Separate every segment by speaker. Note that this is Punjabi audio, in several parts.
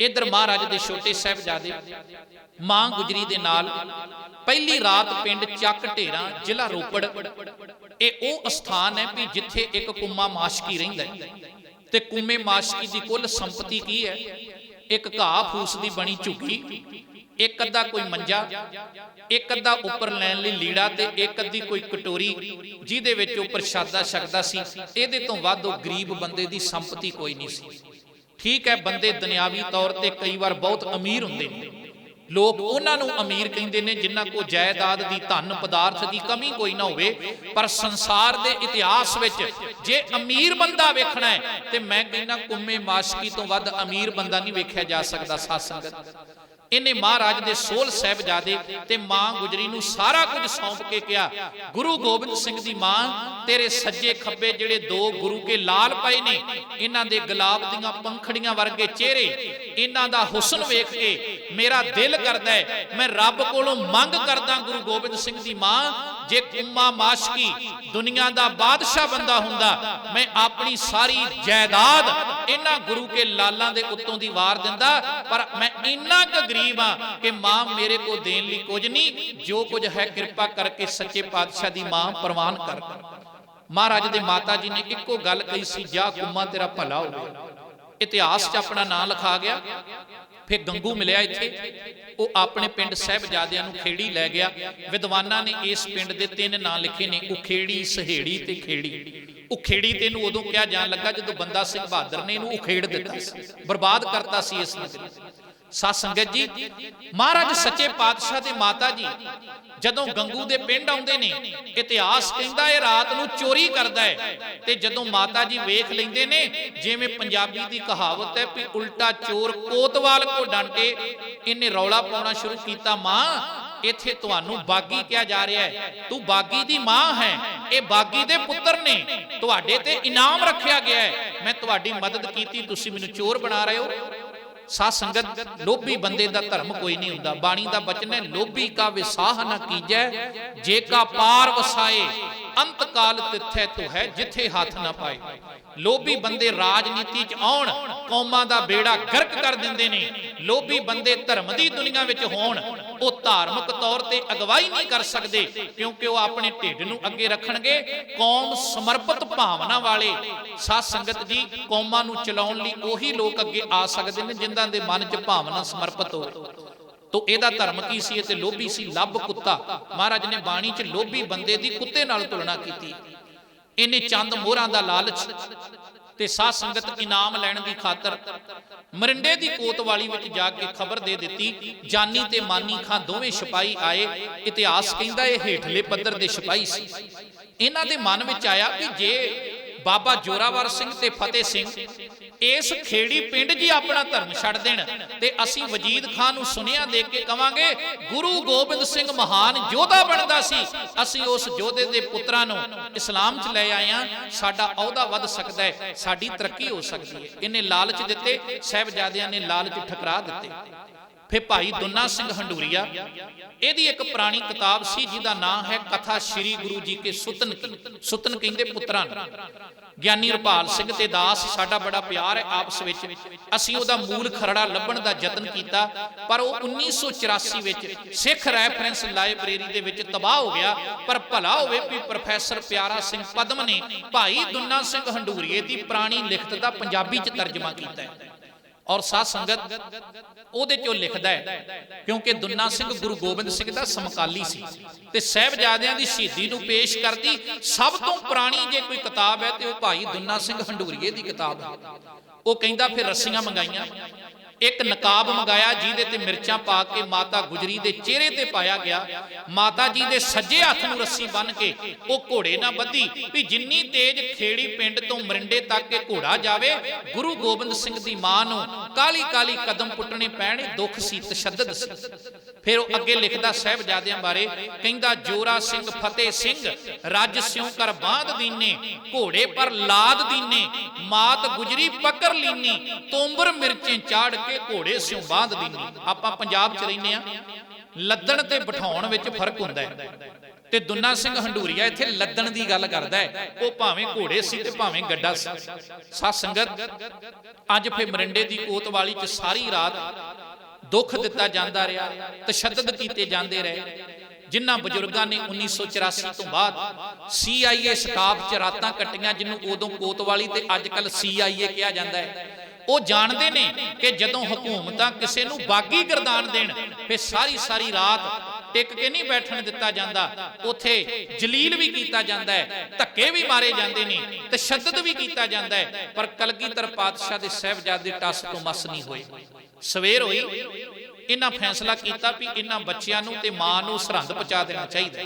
Speaker 1: ਇਧਰ ਮਹਾਰਾਜ ਦੇ ਛੋਟੇ ਸਾਹਿਬਜ਼ਾਦੇ ਮਾਂ ਗੁਜਰੀ ਦੇ ਨਾਲ ਪਹਿਲੀ ਰਾਤ ਪਿੰਡ ਚੱਕ ਢੇਰਾ, ਜ਼ਿਲ੍ਹਾ ਰੋਪੜ, ਇਹ ਉਹ ਸਥਾਨ ਹੈ ਵੀ ਜਿੱਥੇ ਇੱਕ ਕੁੰਮਾ ਮਾਸ਼ਕੀ ਰਹਿੰਦਾ ਹੈ। ਤੇ ਕੁੰਮੇ ਮਾਸ਼ਕੀ ਦੀ ਕੁੱਲ ਸੰਪਤੀ ਕੀ ਹੈ? ਇੱਕ ਘਾਹ ਫੂਸ ਦੀ ਬਣੀ ਝੁੱਗੀ, ਇੱਕ ਅੱਧਾ ਕੋਈ ਮੰਜਾ, ਇੱਕ ਅੱਧਾ ਉੱਪਰ ਲੈਣ ਲਈ ਲੀੜਾ ਤੇ ਇੱਕ ਅੱਧੀ ਕੋਈ ਕਟੋਰੀ, ਜਿਹਦੇ ਵਿੱਚ ਉਹ ਪ੍ਰਸ਼ਾਦਾ ਛਕਦਾ ਸੀ। ਇਹਦੇ ਤੋਂ ਵੱਧ ਉਹ ਗਰੀਬ ਬੰਦੇ ਦੀ ਸੰਪਤੀ ਕੋਈ ਨਹੀਂ ਸੀ। ਠੀਕ ਹੈ, ਬੰਦੇ ਦੁਨਿਆਵੀ ਤੌਰ ਤੇ ਕਈ ਵਾਰ ਬਹੁਤ ਅਮੀਰ ਹੁੰਦੇ ਨੇ। ਲੋਕ ਉਹਨਾਂ ਨੂੰ ਅਮੀਰ ਕਹਿੰਦੇ ਨੇ ਜਿਨ੍ਹਾਂ ਕੋ ਜਾਇਦਾਦ ਦੀ ਧਨ, ਪਦਾਰਥ ਦੀ ਕਮੀ ਕੋਈ ਨਾ ਹੋਵੇ, ਪਰ ਸੰਸਾਰ ਦੇ ਇਤਿਹਾਸ ਵਿੱਚ ਜੇ ਅਮੀਰ ਬੰਦਾ ਵੇਖਣਾ ਹੈ, ਤੇ ਮੈਂ ਕਹਿੰਦਾ ਕੁੰਮੇ ਮਾਸ਼ਕੀ ਤੋਂ ਵੱਧ ਅਮੀਰ ਬੰਦਾ ਨਹੀਂ ਵੇਖਿਆ ਜਾ ਸਕਦਾ ਸਾਧ ਸੰਗਤ ਇਹਨੇ ਮਹਾਰਾਜ ਦੇ ਸੋਲ ਸਾਹਿਬਜ਼ਾਦੇ ਤੇ ਮਾਂ ਗੁਜਰੀ ਨੂੰ ਸਾਰਾ ਕੁਝ ਸੌਂਪ ਕੇ ਕਿਹਾ ਗੁਰੂ ਗੋਬਿੰਦ ਸਿੰਘ ਦੀ ਮਾਂ ਤੇਰੇ ਸੱਜੇ ਖੱਬੇ ਜਿਹੜੇ ਦੋ ਗੁਰੂ ਕੇ ਲਾਲ ਪਏ ਨੇ ਇਹਨਾਂ ਦੇ ਗੁਲਾਬ ਦੀਆਂ ਪੰਖੜੀਆਂ ਵਰਗੇ ਚਿਹਰੇ ਇਹਨਾਂ ਦਾ ਹੁਸਨ ਵੇਖ ਕੇ ਮੇਰਾ ਦਿਲ ਕਰਦਾ ਹੈ ਮੈਂ ਰੱਬ ਕੋਲੋਂ ਮੰਗ ਕਰਦਾ ਗੁਰੂ ਗੋਬਿੰਦ ਸਿੰਘ ਦੀ ਮਾਂ ਜੇ ਕੁੰਮਾ ਮਾਸ਼ਕੀ ਦੁਨੀਆ ਦਾ ਬਾਦਸ਼ਾਹ ਬੰਦਾ ਹੁੰਦਾ, ਮੈਂ ਆਪਣੀ ਸਾਰੀ ਜਾਇਦਾਦ ਇਹਨਾਂ ਗੁਰੂ ਕੇ ਲਾਲਾਂ ਦੇ ਉੱਤੋਂ ਦੀ ਵਾਰ ਦਿੰਦਾ, ਪਰ ਮੈਂ ਇੰਨਾ ਕੁ ਗਰੀਬ ਆ ਕਿ ਮਾਂ ਮੇਰੇ ਕੋ ਦੇਣ ਲਈ ਕੁਝ ਨਹੀਂ, ਜੋ ਕੁਝ ਹੈ ਕਿਰਪਾ ਕਰਕੇ ਸੱਚੇ ਪਾਤਸ਼ਾਹ ਦੀ ਮਾਂ ਪ੍ਰਵਾਨ ਕਰ। ਮਹਾਰਾਜ ਦੇ ਮਾਤਾ ਜੀ ਨੇ ਇੱਕੋ ਗੱਲ ਕਹੀ ਸੀ, ਜਾ ਕੁੰਮਾ ਤੇਰਾ ਭਲਾ ਹੋਵੇ। ਇਤਿਹਾਸ 'ਚ ਆਪਣਾ ਨਾਂ ਲਿਖਾ ਗਿਆ। ਫਿਰ ਗੰਗੂ ਮਿਲਿਆ ਇੱਥੇ। ਉਹ ਆਪਣੇ ਪਿੰਡ ਸਹਿਬਜ਼ਾਦਿਆਂ ਨੂੰ ਖੇੜੀ ਲੈ ਗਿਆ। ਵਿਦਵਾਨਾਂ ਨੇ ਇਸ ਪਿੰਡ ਦੇ ਤਿੰਨ ਨਾਂ ਲਿਖੇ ਨੇ, ਉਖੇੜੀ, ਸਹੇੜੀ ਤੇ ਖੇੜੀ। ਉਖੇੜੀ ਤੇ ਇਹਨੂੰ ਉਦੋਂ ਕਿਹਾ ਜਾਣ ਲੱਗਾ ਜਦੋਂ ਬੰਦਾ ਸਿੰਘ ਬਹਾਦਰ ਨੇ ਇਹਨੂੰ ਉਖੇੜ ਦਿੱਤਾ ਸੀ, ਬਰਬਾਦ ਕਰਤਾ ਸੀ ਇਸ ਨਗਰੀ ਸਤ ਸੰਗਤ ਜੀ, ਮਹਾਰਾਜ ਸੱਚੇ ਪਾਤਸ਼ਾਹ ਦੇ ਮਾਤਾ ਜੀ, ਜਦੋਂ ਗੰਗੂ ਦੇ ਪਿੰਡ ਆਉਂਦੇ ਨੇ, ਇਤਿਹਾਸ ਕਹਿੰਦਾ ਇਹ ਰਾਤ ਨੂੰ ਚੋਰੀ ਕਰਦਾ ਹੈ, ਤੇ ਜਦੋਂ ਮਾਤਾ ਜੀ ਵੇਖ ਲੈਂਦੇ ਨੇ, ਜਿਵੇਂ ਪੰਜਾਬੀ ਦੀ ਕਹਾਵਤ ਹੈ ਵੀ ਉਲਟਾ ਚੋਰ ਕੋਤਵਾਲ ਕੋ ਡਾਂਟੇ, ਇਹਨੇ ਰੌਲਾ ਪਾਉਣਾ ਸ਼ੁਰੂ ਕੀਤਾ, ਮਾਂ, ਇੱਥੇ ਤੁਹਾਨੂੰ ਬਾਗੀ ਕਿਹਾ ਜਾ ਰਿਹਾ ਹੈ, ਤੂੰ ਬਾਗੀ ਦੀ ਮਾਂ ਹੈ, ਇਹ ਬਾਗੀ ਦੇ ਪੁੱਤਰ ਨੇ, ਤੁਹਾਡੇ ਤੇ ਇਨਾਮ ਰੱਖਿਆ ਗਿਆ ਹੈ, ਮੈਂ ਤੁਹਾਡੀ ਮਦਦ ਕੀਤੀ, ਤੁਸੀਂ ਮੈਨੂੰ ਚੋਰ ਬਣਾ ਰਹੇ ਹੋ। ਸਾ ਸੰਗਤ, ਲੋਭੀ ਬੰਦੇ ਦਾ ਧਰਮ ਕੋਈ ਨਹੀਂ ਹੁੰਦਾ। ਬਾਣੀ ਦਾ ਬਚਨ ਹੈ, ਲੋਭੀ ਕਾ ਵਿਸਾਹ ਨਾ ਕੀਜੈ, ਜੇ ਕਾ ਪਾਰ ਵਸਾਏ। ਅੰਤ ਕਾਲ ਤਿੱਥੈ ਤੋ ਹੈ ਜਿੱਥੇ ਹੱਥ ਨਾ ਪਾਏ। ਲੋਭੀ ਬੰਦੇ ਰਾਜਨੀਤੀ 'ਚ ਆਉਣ, ਕੌਮਾਂ ਦਾ ਬੇੜਾ ਗਰਕ ਕਰ ਦਿੰਦੇ ਨੇ। ਲੋਭੀ ਬੰਦੇ ਧਰਮ ਦੀ ਦੁਨੀਆ ਵਿੱਚ ਹੋਣ, ਉਹ ਧਾਰਮਿਕ ਤੌਰ ਤੇ ਅਗਵਾਈ ਨਹੀਂ ਕਰ ਸਕਦੇ, ਕਿਉਂਕਿ ਉਹ ਆਪਣੇ ਢਿੱਡ ਨੂੰ ਅੱਗੇ ਰੱਖਣਗੇ। ਕੌਮ ਸਮਰਪਿਤ ਭਾਵਨਾ ਵਾਲੇ ਸਾਧ ਸੰਗਤ ਜੀ, ਕੌਮਾਂ ਨੂੰ ਚਲਾਉਣ ਲਈ ਉਹੀ ਲੋਕ ਅੱਗੇ ਆ ਸਕਦੇ ਨੇ, ਜਿਨ੍ਹਾਂ ਦੇ ਮਨ 'ਚ ਭਾਵਨਾ ਸਮਰਪਿਤ ਹੋਵੇ। ਤੋ ਇਹਦਾ ਧਰਮ ਕੀ ਸੀ? ਇਹ ਤੇ ਲੋਭੀ ਸੀ, ਲੱਭ ਕੁੱਤਾ। ਮਹਾਰਾਜ ਨੇ ਬਾਣੀ 'ਚ ਲੋਭੀ ਬੰਦੇ ਦੀ ਕੁੱਤੇ ਨਾਲ ਤੁਲਨਾ ਕੀਤੀ। ਇਹਨੇ ਚੰਦ ਮੋਹਰਾਂ ਦਾ ਲਾਲਚ ਤੇ ਸਾਧ ਸੰਗਤ ਇਨਾਮ ਲੈਣ ਦੀ ਖਾਤਰ ਮਰਿੰਡੇ ਦੀ ਕੋਤਵਾਲੀ ਵਿੱਚ ਜਾ ਕੇ ਖਬਰ ਦੇ ਦਿੱਤੀ, ਜਾਨੀ ਤੇ ਮਾਨੀ ਖਾਂ ਦੋਵੇਂ ਸਿਪਾਈ ਆਏ। ਇਤਿਹਾਸ ਕਹਿੰਦਾ ਇਹ ਹੇਠਲੇ ਪੱਧਰ ਦੇ ਸਿਪਾਈ ਸੀ। ਇਹਨਾਂ ਦੇ ਮਨ ਵਿੱਚ ਆਇਆ ਕਿ ਜੇ ਬਾਬਾ ਜੋਰਾਵਰ ਸਿੰਘ ਤੇ ਫਤਿਹ ਸਿੰਘ ਇਸ ਖੇੜੀ ਪਿੰਡ ਜੀ ਆਪਣਾ ਧਰਮ ਛੱਡ ਦੇਣ ਤੇ ਅਸੀਂ ਵਜੀਦ ਖਾਨ ਨੂੰ ਸੁਨੇਹਾ ਦੇ ਕੇ ਕਵਾਂਗੇ, ਗੁਰੂ ਗੋਬਿੰਦ ਸਿੰਘ ਮਹਾਨ ਯੋਧਾ ਬਣਦਾ ਸੀ। ਅਸੀਂ ਉਸ ਯੋਧੇ ਦੇ ਪੁੱਤਰਾਂ ਨੂੰ ਇਸਲਾਮ 'ਚ ਲੈ ਆਏ ਆ ਸਾਡਾ ਅਹੁਦਾ ਵੱਧ ਸਕਦਾ ਹੈ, ਸਾਡੀ ਤਰੱਕੀ ਹੋ ਸਕਦੀ ਹੈ। ਇਹਨੇ ਲਾਲਚ ਦਿੱਤੇ, ਸਹਿਬਜ਼ਾਦਿਆਂ ਨੇ ਲਾਲਚ ਠਕਰਾ ਦਿੱਤੇ। ਫਿਰ ਭਾਈ ਦੁੰਨਾ ਸਿੰਘ ਹੰਡੂਰੀਆ, ਇਹਦੀ ਇੱਕ ਪੁਰਾਣੀ ਕਿਤਾਬ ਸੀ ਜਿਹਦਾ ਨਾਮ ਹੈ ਕਥਾ ਸ੍ਰੀ ਗੁਰੂ ਜੀ ਕੇ ਸੁਤਨ ਕੀ। ਸੁਤਨ ਕਹਿੰਦੇ ਪੁੱਤਰਾਂ ਨੂੰ, ਗਿਆਨੀ ਰਪਾਲ ਸਿੰਘ ਤੇ ਦਾਸ, ਸਾਡਾ ਬੜਾ ਪਿਆਰ ਹੈ ਆਪਸ ਵਿੱਚ। ਅਸੀਂ ਉਹਦਾ ਮੂਲ ਖਰੜਾ ਲੱਭਣ ਦਾ ਯਤਨ ਕੀਤਾ, ਪਰ ਉਹ 1984 ਵਿੱਚ ਸਿੱਖ ਰੈਫਰੈਂਸ ਲਾਇਬ੍ਰੇਰੀ ਦੇ ਵਿੱਚ ਤਬਾਹ ਹੋ ਗਿਆ। ਪਰ ਭਲਾ ਹੋਵੇ ਵੀ ਪ੍ਰੋਫੈਸਰ ਪਿਆਰਾ ਸਿੰਘ ਪਦਮ ਨੇ ਭਾਈ ਦੁੰਨਾ ਸਿੰਘ ਹੰਡੂਰੀਏ ਦੀ ਪੁਰਾਣੀ ਲਿਖਤ ਦਾ ਪੰਜਾਬੀ 'ਚ ਤਰਜਮਾ ਕੀਤਾ ਹੈ। ਔਰ ਸਾਧ ਸੰਗਤ ਉਹਦੇ ਚੋਂ ਲਿਖਦਾ ਹੈ, ਕਿਉਂਕਿ ਦੁੰਨਾ ਸਿੰਘ ਗੁਰੂ ਗੋਬਿੰਦ ਸਿੰਘ ਦਾ ਸਮਕਾਲੀ ਸੀ ਤੇ ਸਹਿਬਜ਼ਾਦਿਆਂ ਦੀ ਸ਼ਹੀਦੀ ਨੂੰ ਪੇਸ਼ ਕਰਦੀ, ਸਭ ਤੋਂ ਪੁਰਾਣੀ ਜੇ ਕੋਈ ਕਿਤਾਬ ਹੈ ਤੇ ਉਹ ਭਾਈ ਦੁੰਨਾ ਸਿੰਘ ਹੰਡੂਰੀਏ ਦੀ ਕਿਤਾਬ ਹੈ। ਉਹ ਕਹਿੰਦਾ, ਫਿਰ ਰੱਸੀਆਂ ਮੰਗਾਈਆਂ। ਇੱਕ ਨਕਾਬ ਮੰਗਾਇਆ, ਜਿਹਦੇ ਤੇ ਮਿਰਚਾਂ ਪਾ ਕੇ ਮਾਤਾ ਗੁਜਰੀ ਦੇ ਚਿਹਰੇ ਤੇ ਪਾਇਆ ਗਿਆ। ਮਾਤਾ ਜੀ ਦੇ ਸੱਜੇ ਹੱਥ ਨੂੰ ਰੱਸੀ ਬੰਨ ਕੇ ਉਹ ਘੋੜੇ ਨਾਲ ਬੱਧੀ ਵੀ ਜਿੰਨੀ ਤੇਜ਼ ਖੇੜੀ ਪਿੰਡ ਤੋਂ ਮਰਿੰਡੇ ਤੱਕ ਇਹ ਘੋੜਾ ਜਾਵੇ, ਗੁਰੂ ਗੋਬਿੰਦ ਸਿੰਘ ਦੀ ਮਾਂ ਨੂੰ ਕਾਲੀ ਕਾਲੀ ਕਦਮ ਪੁੱਟਣੇ ਪੈਣ ਦੁੱਖ ਸੀ, ਤਸ਼ੱਦਦ ਸੀ। ਫਿਰ ਉਹ ਅੱਗੇ ਲਿਖਦਾ, ਸਹਿਬਜ਼ਾਦਿਆਂ ਬਾਰੇ ਕਹਿੰਦਾ, ਜੋਰਾ ਸਿੰਘ ਫਤਿਹ ਸਿੰਘ, ਰੱਜ ਸਿਉ ਕਰ ਬਾਂਧ ਦੀਨੇ, ਘੋੜੇ ਪਰ ਲਾਦ ਦੀਨੇ, ਮਾਤ ਗੁਜਰੀ ਪਕੜ ਲੀਨੀ, ਤੋਂਬਰ ਮਿਰਚੇ ਚਾੜ ਕੇ ਘੋੜੇ ਸਿਉ ਬਾਂਧ ਦੀਨੀ ਆਪਾਂ ਪੰਜਾਬ ਚ ਰਹਿੰਦੇ ਆ ਲੱਦਣ ਤੇ ਬਿਠਾਉਣ ਵਿੱਚ ਫ਼ਰਕ ਹੁੰਦਾ ਹੈ। ਤੇ ਦੁੰਨਾ ਸਿੰਘ ਹੰਡੂਰੀਆ ਇੱਥੇ ਲੱਦਣ ਦੀ ਗੱਲ ਕਰਦਾ ਹੈ। ਉਹ ਭਾਵੇਂ ਘੋੜੇ ਸੀ ਤੇ ਭਾਵੇਂ ਗੱਡਾ ਸੀ। ਸਤ ਸੰਗਤ, ਅੱਜ ਫੇ ਮਰਿੰਡੇ ਦੀ ਕੋਤਵਾਲੀ ਚ ਸਾਰੀ ਰਾਤ ਦੁੱਖ ਦਿੱਤਾ ਜਾਂਦਾ ਰਿਹਾ, ਤਸ਼ੱਦਦ ਕੀਤੇ ਜਾਂਦੇ ਰਹੇ। ਜਿਨ੍ਹਾਂ ਬਜ਼ੁਰਗਾਂ ਨੇ 1984 ਤੋਂ ਬਾਅਦ CIA ਸਟਾਫ ਚ ਰਾਤਾਂ ਕੱਟੀਆਂ ਜਿਹਨੂੰ ਉਦੋਂ ਕੋਤਵਾਲੀ ਤੇ ਅੱਜ ਕੱਲ CIA ਕਿਹਾ ਜਾਂਦਾ ਹੈ। ਉਹ ਜਾਣਦੇ ਨੇ ਕਿ ਜਦੋਂ ਹਕੂਮਤਾਂ ਕਿਸੇ ਨੂੰ ਬਾਗੀ ਗਰਦਾਨ ਦੇਣ ਫੇ ਸਾਰੀ ਸਾਰੀ ਰਾਤ ਟਿਕ ਕੇ ਨਹੀਂ ਬੈਠਣ ਦਿੱਤਾ ਜਾਂਦਾ। ਉਥੇ ਜਲੀਲ ਵੀ ਕੀਤਾ ਜਾਂਦਾ ਹੈ, ਧੱਕੇ ਵੀ ਮਾਰੇ ਜਾਂਦੇ ਨੇ, ਤਸ਼ੱਦਦ ਵੀ ਕੀਤਾ ਜਾਂਦਾ ਹੈ, ਪਰ ਕਲਗੀਧਰ ਪਾਤਸ਼ਾਹ ਦੇ ਸਹਿਬਜ਼ਾਦੇ ਟਸ ਤੋਂ ਮਸ ਨਹੀਂ ਹੋਏ ਸਵੇਰ ਹੋਈ, ਇਹਨਾਂ ਫੈਸਲਾ ਕੀਤਾ ਵੀ ਇਹਨਾਂ ਬੱਚਿਆਂ ਨੂੰ ਤੇ ਮਾਂ ਨੂੰ ਸਰਹੰਦ ਪਹੁੰਚਾ ਦੇਣਾ ਚਾਹੀਦਾ।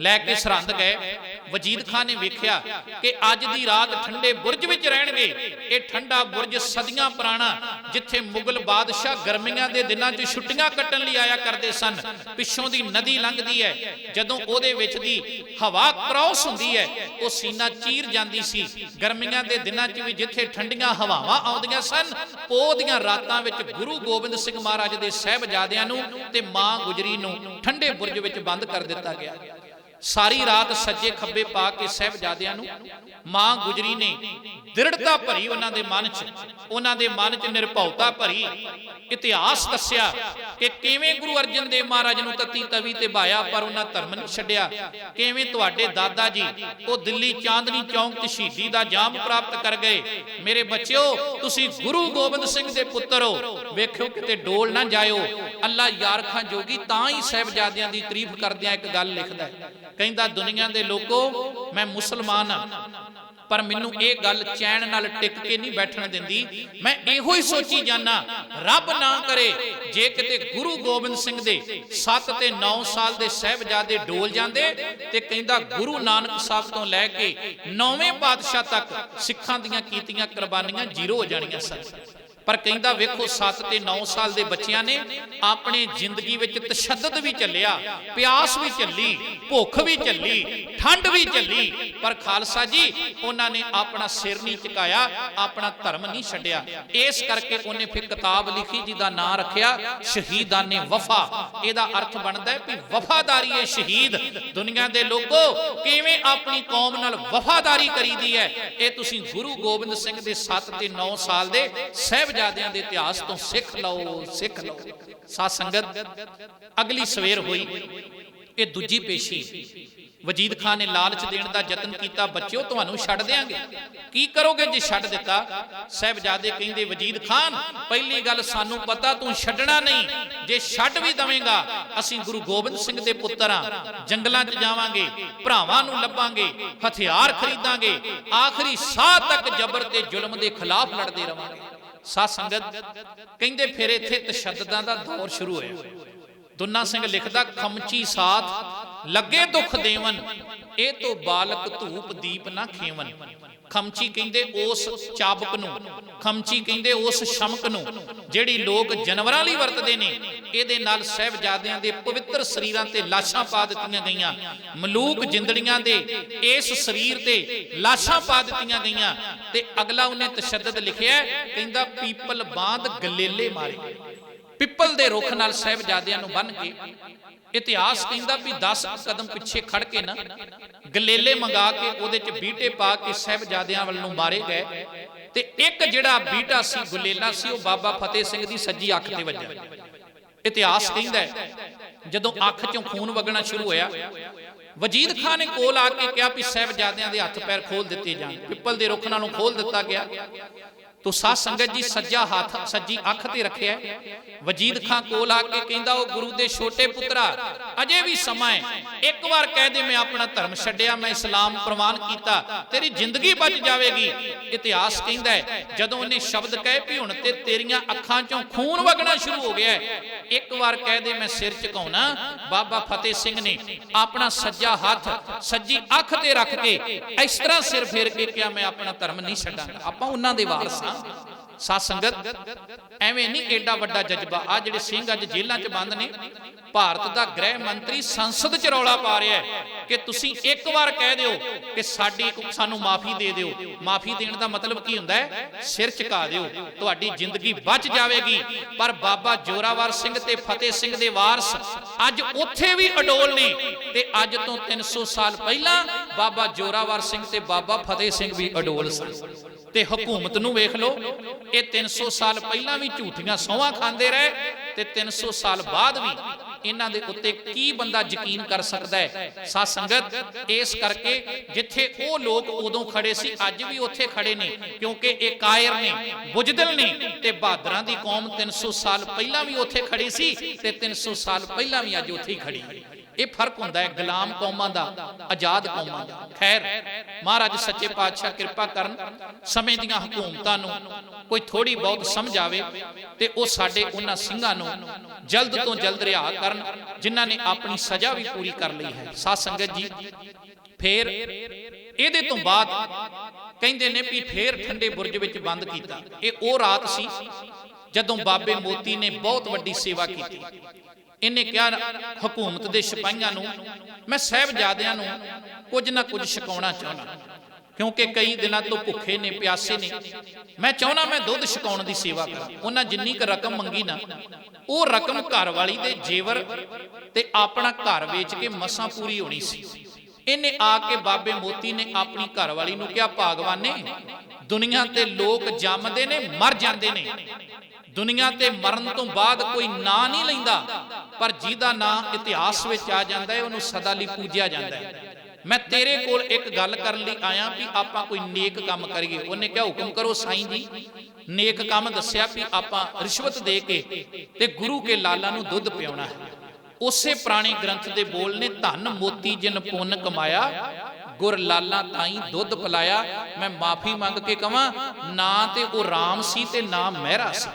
Speaker 1: ਲੈ ਕੇ ਸਰਹੰਦ ਗਏ। ਵਜੀਦ ਖਾਨ ਨੇ ਵੇਖਿਆ ਕਿ ਅੱਜ ਦੀ ਰਾਤ ਠੰਡੇ ਬੁਰਜ ਵਿੱਚ ਰਹਿਣਗੇ। ਇਹ ਠੰਡਾ ਬੁਰਜ ਸਦੀਆਂ ਪੁਰਾਣਾ, ਜਿੱਥੇ ਮੁਗਲ ਬਾਦਸ਼ਾਹ ਗਰਮੀਆਂ ਦੇ ਦਿਨਾਂ 'ਚ ਛੁੱਟੀਆਂ ਕੱਟਣ ਲਈ ਆਇਆ ਕਰਦੇ ਸਨ। ਪਿੱਛੋਂ ਦੀ ਨਦੀ ਲੰਘਦੀ ਹੈ। ਜਦੋਂ ਉਹਦੇ ਵਿੱਚ ਦੀ ਹਵਾ ਕ੍ਰਾਸ ਹੁੰਦੀ ਹੈ, ਉਹ ਸੀਨਾ ਚੀਰ ਜਾਂਦੀ ਸੀ। ਗਰਮੀਆਂ ਦੇ ਦਿਨਾਂ 'ਚ ਵੀ ਜਿੱਥੇ ਠੰਡੀਆਂ ਹਵਾਵਾਂ ਆਉਂਦੀਆਂ ਸਨ, ਪੋਹ ਦੀਆਂ ਰਾਤਾਂ ਵਿੱਚ ਗੁਰੂ ਗੋਬਿੰਦ ਸਿੰਘ ਮਹਾਰਾਜ ਦੇ ਸਹਿਬਜ਼ਾਦਿਆਂ ਨੂੰ ਤੇ ਮਾਂ ਗੁਜਰੀ ਨੂੰ ਠੰਡੇ ਬੁਰਜ ਵਿੱਚ ਬੰਦ ਕਰ ਦਿੱਤਾ ਗਿਆ। ਸਾਰੀ ਰਾਤ ਸੱਜੇ ਖੱਬੇ ਪਾ ਕੇ ਸਹਿਬਜ਼ਾਦਿਆਂ ਨੂੰ ਮਾਂ ਗੁਜਰੀ ਨੇ ਦ੍ਰਿੜਤਾ ਭਰੀ ਉਹਨਾਂ ਦੇ ਮਨ 'ਚ, ਉਹਨਾਂ ਦੇ ਮਨ 'ਚ ਨਿਰਭਉਤਾ ਭਰੀ ਇਤਿਹਾਸ ਦੱਸਿਆ ਕਿ ਕਿਵੇਂ ਗੁਰੂ ਅਰਜਨ ਦੇਵ ਮਹਾਰਾਜ ਨੂੰ ਤਤੀ ਤਵੀ ਤੇ ਭਾਇਆ ਪਰ ਉਹਨਾਂ ਧਰਮ ਨਹੀਂ ਛੱਡਿਆ। ਕਿਵੇਂ ਤੁਹਾਡੇ ਦਾਦਾ ਜੀ ਉਹ ਦਿੱਲੀ ਚਾਂਦਨੀ ਚੌਂਕ 'ਚ ਸ਼ਹੀਦੀ ਦਾ ਜਾਮ ਪ੍ਰਾਪਤ ਕਰ ਗਏ। ਮੇਰੇ ਬੱਚਿਓ, ਤੁਸੀਂ ਗੁਰੂ ਗੋਬਿੰਦ ਸਿੰਘ ਦੇ ਪੁੱਤਰ ਹੋ। ਵੇਖਿਓ ਕਿਤੇ ਡੋਲ ਨਾ ਜਾਇਓ। ਅੱਲਾ ਯਾਰ ਖਾਂ ਜੋਗੀ ਤਾਂ ਹੀ ਸਹਿਬਜ਼ਾਦਿਆਂ ਦੀ ਤਾਰੀਫ ਕਰਦਿਆਂ ਇੱਕ ਗੱਲ ਲਿਖਦਾ ਹੈ। ਕਹਿੰਦਾ ਦੁਨੀਆ ਦੇ ਲੋਕੋ, ਮੈਂ ਮੁਸਲਮਾਨ ਆ ਪਰ ਮੈਨੂੰ ਇਹ ਗੱਲ ਚੈਨ ਨਾਲ ਟਿਕ ਕੇ ਨਹੀਂ ਬੈਠਣ ਦਿੰਦੀ। ਮੈਂ ਇਹੋ ਹੀ ਸੋਚੀ ਜਾਣਾ ਰੱਬ ਨਾ ਕਰੇ, ਜੇ ਕਿਤੇ ਗੁਰੂ ਗੋਬਿੰਦ ਸਿੰਘ ਦੇ 7 ਤੇ 9 ਸਾਲ ਦੇ ਸਹਿਬਜ਼ਾਦੇ ਡੋਲ ਜਾਂਦੇ ਤੇ ਕਹਿੰਦਾ ਗੁਰੂ ਨਾਨਕ ਸਾਹਿਬ ਤੋਂ ਲੈ ਕੇ ਨੌਵੇਂ ਪਾਤਸ਼ਾਹ ਤੱਕ ਸਿੱਖਾਂ ਦੀਆਂ ਕੀਤੀਆਂ ਕੁਰਬਾਨੀਆਂ ਜ਼ੀਰੋ ਹੋ ਜਾਣੀਆਂ ਸਨ। ਪਰ ਕਹਿੰਦਾ ਵੇਖੋ 7 ਤੇ 9 ਸਾਲ ਦੇ ਬੱਚਿਆਂ ਨੇ ਆਪਣੇ ਜ਼ਿੰਦਗੀ ਵਿੱਚ ਤਸ਼ੱਦਦ ਵੀ ਚੱਲਿਆ ਪਿਆਸ ਵੀ ਚੱਲੀ ਭੁੱਖ ਵੀ ਚੱਲੀ ਠੰਡ ਵੀ ਚੱਲੀ ਪਰ ਖਾਲਸਾ ਜੀ, ਉਹਨਾਂ ਨੇ ਆਪਣਾ ਸਿਰ ਨਹੀਂ ਝੁਕਾਇਆ, ਆਪਣਾ ਧਰਮ ਨਹੀਂ ਛੱਡਿਆ। ਇਸ ਕਰਕੇ ਉਹਨੇ ਫਿਰ ਕਿਤਾਬ ਲਿਖੀ ਜਿਹਦਾ ਨਾਂ ਰੱਖਿਆ ਸ਼ਹੀਦਾਨੇ ਵਫਾ। ਇਹਦਾ ਅਰਥ ਬਣਦਾ ਹੈ ਕਿ ਵਫਾਦਾਰੀ ਹੈ ਸ਼ਹੀਦ। ਦੁਨੀਆ ਦੇ ਲੋਕੋ, ਕਿਵੇਂ ਆਪਣੀ ਕੌਮ ਨਾਲ ਵਫਾਦਾਰੀ ਕਰੀਦੀ ਹੈ? ਇਹ ਤੁਸੀਂ ਗੁਰੂ ਗੋਬਿੰਦ ਸਿੰਘ ਦੇ 7 ਤੇ 9 ਸਾਲ ਦੇ ਸਹਿਬਜ਼ਾਦਿਆਂ ਦੇ ਇਤਿਹਾਸ ਤੋਂ ਸਿੱਖ ਲਓ ਸਿੱਖ ਲਓ। ਸਾਧ ਸੰਗਤ, ਅਗਲੀ ਸਵੇਰ ਹੋਈ। ਇਹ ਦੂਜੀ ਪੇਸ਼ੀ। ਵਜੀਦ ਖਾਨ ਨੇ ਲਾਲਚ ਦੇਣ ਦਾ ਯਤਨ ਕੀਤਾ, ਬੱਚਿਓ, ਤੁਹਾਨੂੰ ਛੱਡ ਦੇਾਂਗੇ ਕੀ ਕਰੋਗੇ ਜੇ ਛੱਡ ਦਿੱਤਾ? ਸਹਿਬਜ਼ਾਦੇ ਕਹਿੰਦੇ, ਵਜੀਦ ਖਾਨ, ਪਹਿਲੀ ਗੱਲ ਸਾਨੂੰ ਪਤਾ, ਤੂੰ ਛੱਡਣਾ ਨਹੀਂ। ਜੇ ਛੱਡ ਵੀ ਦਵੇਂਗਾ, ਅਸੀਂ ਗੁਰੂ ਗੋਬਿੰਦ ਸਿੰਘ ਦੇ ਪੁੱਤਰ ਆ। ਜੰਗਲਾਂ 'ਚ ਜਾਵਾਂਗੇ, ਭਰਾਵਾਂ ਨੂੰ ਲੱਭਾਂਗੇ, ਹਥਿਆਰ ਖਰੀਦਾਂਗੇ। ਆਖਰੀ ਸਾਹ ਤੱਕ ਜ਼ਬਰ ਤੇ ਜ਼ੁਲਮ ਦੇ ਖਿਲਾਫ ਲੜਦੇ ਰਵਾਂਗੇ। ਸਾਧ ਸੰਗਤ ਕਹਿੰਦੇ ਫਿਰ ਇੱਥੇ ਤਸ਼ੱਦਦਾਂ ਦਾ ਦੌਰ ਸ਼ੁਰੂ ਹੋਇਆ। ਦੁੰਨਾ ਸਿੰਘ ਲਿਖਦਾ, ਖਮਚੀ ਸਾਥ, ਲੱਗੇ ਦੁੱਖ ਦੇਵਨ, ਇਹ ਤੋਂ ਬਾਲਕ ਧੂਪ ਦੀਪ ਨਾ ਖੇਵਨ। ਖਮਚੀ ਕਹਿੰਦੇ ਉਸ ਚਾਬਕ ਨੂੰ, ਖਮਚੀ ਕਹਿੰਦੇ ਉਸ ਸ਼ਮਕ ਨੂੰ, ਜਿਹੜੀ ਲੋਕ ਜਾਨਵਰਾਂ ਲਈ ਵਰਤਦੇ ਨੇ, ਇਹਦੇ ਨਾਲ ਸਹਿਬਜ਼ਾਦਿਆਂ ਦੇ ਪਵਿੱਤਰ ਸਰੀਰਾਂ ਤੇ ਲਾਸ਼ਾਂ ਪਾ ਦਿੱਤੀਆਂ ਗਈਆਂ, ਮਲੂਕ ਜਿੰਦੜੀਆਂ ਦੇ ਇਸ ਸਰੀਰ ਤੇ ਲਾਸ਼ਾਂ ਪਾ ਦਿੱਤੀਆਂ ਗਈਆਂ, ਤੇ ਅਗਲਾ ਉਹਨੇ ਤਸ਼ੱਦਦ ਲਿਖਿਆ, ਕਹਿੰਦਾ ਪੀਪਲ ਬਾਂਦ ਗਲੇਲੇ ਮਾਰੇ। ਪਿੱਪਲ ਦੇ ਰੁੱਖ ਨਾਲ ਸਹਿਬਜ਼ਾਦਿਆਂ ਨੂੰ ਬੰਨ ਕੇ ਇਤਿਹਾਸ ਕਹਿੰਦਾ ਵੀ 10 ਕਦਮ ਪਿੱਛੇ ਖੜ ਕੇ ਨਾ ਗਲੇਲੇ ਮੰਗਾ ਕੇ ਉਹਦੇ ਚ ਬੀਟੇ ਪਾ ਕੇ ਸਹਿਬਜ਼ਾਦਿਆਂ ਵੱਲੋਂ ਮਾਰੇ ਗਏ ਤੇ ਇੱਕ ਜਿਹੜਾ ਬੀਟਾ ਸੀ, ਗੁਲੇਲਾ ਸੀ, ਉਹ ਬਾਬਾ ਫਤਿਹ ਸਿੰਘ ਦੀ ਸੱਜੀ ਅੱਖ ਤੇ ਵੱਜਿਆ। ਇਤਿਹਾਸ ਕਹਿੰਦਾ ਜਦੋਂ ਅੱਖ ਚੋਂ ਖੂਨ ਵਗਣਾ ਸ਼ੁਰੂ ਹੋਇਆ, ਵਜੀਦ ਖਾਨ ਨੇ ਕੋਲ ਆ ਕੇ ਕਿਹਾ ਵੀ ਸਹਿਬਜ਼ਾਦਿਆਂ ਦੇ ਹੱਥ ਪੈਰ ਖੋਲ ਦਿੱਤੇ ਜਾਣ, ਪਿੱਪਲ ਦੇ ਰੁੱਖ ਨਾਲੋਂ ਖੋਲ ਦਿੱਤਾ ਗਿਆ। ਤੋ ਸਾਧ ਸੰਗਤ ਜੀ ਸੱਜਾ ਹੱਥ, ਸੱਜੀ ਅੱਖ ਤੇ ਰੱਖਿਆ ਵਜੀਦ ਖਾਨ ਕੋਲ ਆ ਕੇ ਕਹਿੰਦਾ, ਉਹ ਗੁਰੂ ਦੇ ਛੋਟੇ ਪੁੱਤਰਾ, ਅਜੇ ਵੀ ਸਮਾਂ ਹੈ। ਇੱਕ ਵਾਰ ਕਹਿ ਦੇ, ਮੈਂ ਆਪਣਾ ਧਰਮ ਛੱਡਿਆ, ਮੈਂ ਇਸਲਾਮ ਪ੍ਰਵਾਨ ਕੀਤਾ, ਤੇਰੀ ਜ਼ਿੰਦਗੀ ਬਚ ਜਾਵੇਗੀ। ਇਤਿਹਾਸ ਕਹਿੰਦਾ ਹੈ, ਜਦੋਂ ਉਹਨੇ ਸ਼ਬਦ ਕਹੇ ਵੀ ਹੁਣ ਤੇ ਤੇਰੀਆਂ ਅੱਖਾਂ ਚੋਂ ਖੂਨ ਵਗਣਾ ਸ਼ੁਰੂ ਹੋ ਗਿਆ ਇੱਕ ਵਾਰ ਕਹਿ ਦੇ, ਮੈਂ ਸਿਰ ਝੁਕਾਉਣਾ, ਬਾਬਾ ਫਤਿਹ ਸਿੰਘ ਨੇ ਆਪਣਾ ਸੱਜਾ ਹੱਥ, ਸੱਜੀ ਅੱਖ ਤੇ ਰੱਖ ਕੇ ਇਸ ਤਰ੍ਹਾਂ ਸਿਰ ਫੇਰ ਕੇ ਕਿਹਾ, ਮੈਂ ਆਪਣਾ ਧਰਮ ਨਹੀਂ ਛੱਡਾਂਗਾ। ਆਪਾਂ ਉਹਨਾਂ ਦੇ ਵਾਰਸ ਹਾਂ। ਸਾਧ ਸੰਗਤ, ਐਵੇਂ ਨਹੀਂ ਏਡਾ ਵੱਡਾ ਜਜ਼ਬਾ। ਆ ਜਿਹੜੇ ਸਿੰਘ ਅੱਜ ਜੇਲ੍ਹਾਂ 'ਚ ਬੰਦ ਨੇ ਭਾਰਤ ਦਾ ਗ੍ਰਹਿ ਮੰਤਰੀ ਸੰਸਦ ਚ ਰੌਲਾ ਪਾ ਰਿਹਾ ਹੈ ਕਿ ਤੁਸੀਂ ਇੱਕ ਵਾਰ ਕਹਿ ਦਿਓ ਕਿ ਸਾਡੀ ਸਾਨੂੰ ਮਾਫੀ ਦੇ ਦਿਓ। ਮਾਫੀ ਦੇਣ ਦਾ ਮਤਲਬ ਕੀ ਹੁੰਦਾ ਹੈ? ਸਿਰ ਝੁਕਾ ਦਿਓ। ਤੁਹਾਡੀ ਜ਼ਿੰਦਗੀ ਬਚ ਜਾਵੇਗੀ। ਪਰ ਬਾਬਾ ਜੋਰਾਵਰ ਸਿੰਘ ਤੇ ਫਤਿਹ ਸਿੰਘ ਦੇ ਵਾਰਸ ਅੱਜ ਉੱਥੇ ਵੀ ਅਡੋਲ ਨੇ ਤੇ ਅੱਜ ਤੋਂ 300 ਸਾਲ ਪਹਿਲਾਂ ਬਾਬਾ ਜੋਰਾਵਰ ਸਿੰਘ ਤੇ ਬਾਬਾ ਫਤਿਹ ਸਿੰਘ ਵੀ ਅਡੋਲ ਸਨ। ਤੇ ਹਕੂਮਤ ਨੂੰ ਵੇਖ ਲਓ, ਇਹ 300 ਸਾਲ ਪਹਿਲਾਂ ਵੀ ਝੂਠੀਆਂ ਸੌਹਾਂ ਖਾਂਦੇ ਰਹੇ ਤੇ 300 ਸਾਲ ਬਾਅਦ ਵੀ ਇਹਨਾਂ ਦੇ ਉੱਤੇ ਕੀ ਬੰਦਾ ਯਕੀਨ ਕਰ ਸਕਦਾ ਹੈ? ਸਾਧ ਸੰਗਤ, ਇਸ ਕਰਕੇ ਜਿੱਥੇ ਉਹ ਲੋਕ ਉਦੋਂ ਖੜੇ ਸੀ, ਅੱਜ ਵੀ ਉੱਥੇ ਖੜੇ ਨੇ, ਕਿਉਂਕਿ ਇਹ ਕਾਇਰ ਨੇ, ਬੁਜਦਲ ਨੇ ਤੇ ਬਹਾਦਰਾਂ ਦੀ ਕੌਮ 300 ਸਾਲ ਪਹਿਲਾਂ ਵੀ ਉੱਥੇ ਖੜੀ ਸੀ ਤੇ 300 ਸਾਲ ਪਹਿਲਾਂ ਵੀ ਅੱਜ ਉੱਥੇ ਹੀ ਖੜੀ ਹੈ। ਇਹ ਫ਼ਰਕ ਹੁੰਦਾ ਹੈ, ਗੁਲਾਮ ਕੌਮਾਂ ਦਾ, ਆਜ਼ਾਦ ਕੌਮਾਂ ਦਾ। ਖੈਰ, ਮਹਾਰਾਜ ਸੱਚੇ ਪਾਤਸ਼ਾਹ ਕਿਰਪਾ ਕਰਨ, ਸਮੇਂ ਦੀਆਂ ਹਕੂਮਤਾਂ ਨੂੰ ਕੋਈ ਥੋੜੀ ਬਹੁਤ ਸਮਝ ਆਵੇ ਤੇ ਉਹ ਸਾਡੇ ਉਹਨਾਂ ਸਿੰਘਾਂ ਨੂੰ ਜਲਦ ਤੋਂ ਜਲਦ ਰਿਹਾ ਕਰਨ, ਜਿਨ੍ਹਾਂ ਨੇ ਆਪਣੀ ਸਜ਼ਾ ਵੀ ਪੂਰੀ ਕਰ ਲਈ ਹੈ। ਸਾਧ ਸੰਗਤ ਜੀ, ਫੇਰ ਇਹਦੇ ਤੋਂ ਬਾਅਦ ਕਹਿੰਦੇ ਨੇ ਵੀ ਫੇਰ ਠੰਡੇ ਬੁਰਜ ਵਿੱਚ ਬੰਦ ਕੀਤਾ। ਇਹ ਉਹ ਰਾਤ ਸੀ ਜਦੋਂ ਬਾਬੇ ਮੋਤੀ ਨੇ ਬਹੁਤ ਵੱਡੀ ਸੇਵਾ ਕੀਤੀ। ਇਹਨੇ ਕਿਹਾ ਹਕੂਮਤ ਦੇ ਸਿਪਾਹੀਆਂ ਨੂੰ, ਮੈਂ ਸਹਿਬਜ਼ਾਦਿਆਂ ਨੂੰ ਕੁਝ ਨਾ ਕੁਝ ਛਕਾਉਣਾ ਚਾਹੁੰਦਾ। ਕਿਉਂਕਿ ਕਈ ਦਿਨਾਂ ਤੋਂ ਭੁੱਖੇ ਨੇ, ਪਿਆਸੇ ਨੇ। ਮੈਂ ਚਾਹੁੰਦਾ ਮੈਂ ਦੁੱਧ ਛਕਾਉਣ ਦੀ ਸੇਵਾ ਕਰਾਂ। ਉਹਨਾਂ ਜਿੰਨੀ ਕੁ ਰਕਮ ਮੰਗੀ ਨਾ, ਉਹ ਰਕਮ ਘਰ ਵਾਲੀ ਦੇ ਜੇਵਰ ਤੇ ਆਪਣਾ ਘਰ ਵੇਚ ਕੇ ਮਸਾਂ ਪੂਰੀ ਹੋਣੀ ਸੀ। ਇਹਨੇ ਆ ਕੇ ਬਾਬੇ ਮੋਤੀ ਨੇ ਆਪਣੀ ਘਰ ਵਾਲੀ ਨੂੰ ਕਿਹਾ, ਭਾਗਵਾਨੇ, ਦੁਨੀਆ ਤੇ ਲੋਕ ਜੰਮਦੇ ਨੇ, ਮਰ ਜਾਂਦੇ ਨੇ। ਦੁਨੀਆ ਤੇ ਮਰਨ ਤੋਂ ਬਾਅਦ ਕੋਈ ਨਾਂ ਨਹੀਂ ਲੈਂਦਾ, ਪਰ ਜਿਹਦਾ ਨਾਂ ਇਤਿਹਾਸ ਵਿੱਚ ਆ ਜਾਂਦਾ ਹੈ, ਉਹਨੂੰ ਸਦਾ ਲਈ ਪੂਜਿਆ ਜਾਂਦਾ ਹੈ। ਮੈਂ ਤੇਰੇ ਕੋਲ ਇੱਕ ਗੱਲ ਕਰਨ ਲਈ ਆਇਆ ਵੀ ਆਪਾਂ ਕੋਈ ਨੇਕ ਕੰਮ ਕਰੀਏ। ਉਹਨੇ ਕਿਹਾ, ਹੁਕਮ ਕਰੋ ਸਾਈਂ ਜੀ, ਨੇਕ ਕੰਮ ਦੱਸਿਆ ਵੀ ਆਪਾਂ ਰਿਸ਼ਵਤ ਦੇ ਕੇ ਤੇ ਗੁਰੂ ਕੇ ਲਾਲਾ ਨੂੰ ਦੁੱਧ ਪਿਆਉਣਾ ਹੈ। ਉਸੇ ਪੁਰਾਣੇ ਗ੍ਰੰਥ ਦੇ ਬੋਲ ਨੇ, ਧਨ ਮੋਤੀ ਜਿਨ ਪੁੰਨ ਕਮਾਇਆ ਗੁਰ ਲਾਲਾ ਤਾਈ ਦੁੱਧ ਪਿਲਾਇਆ, ਮੈਂ ਮਾਫੀ ਮੰਗ ਕੇ ਕਵਾਂ ਨਾ ਤੇ ਉਹ ਰਾਮ ਸੀ ਤੇ ਨਾ ਮਹਿਰਾ ਸੀ।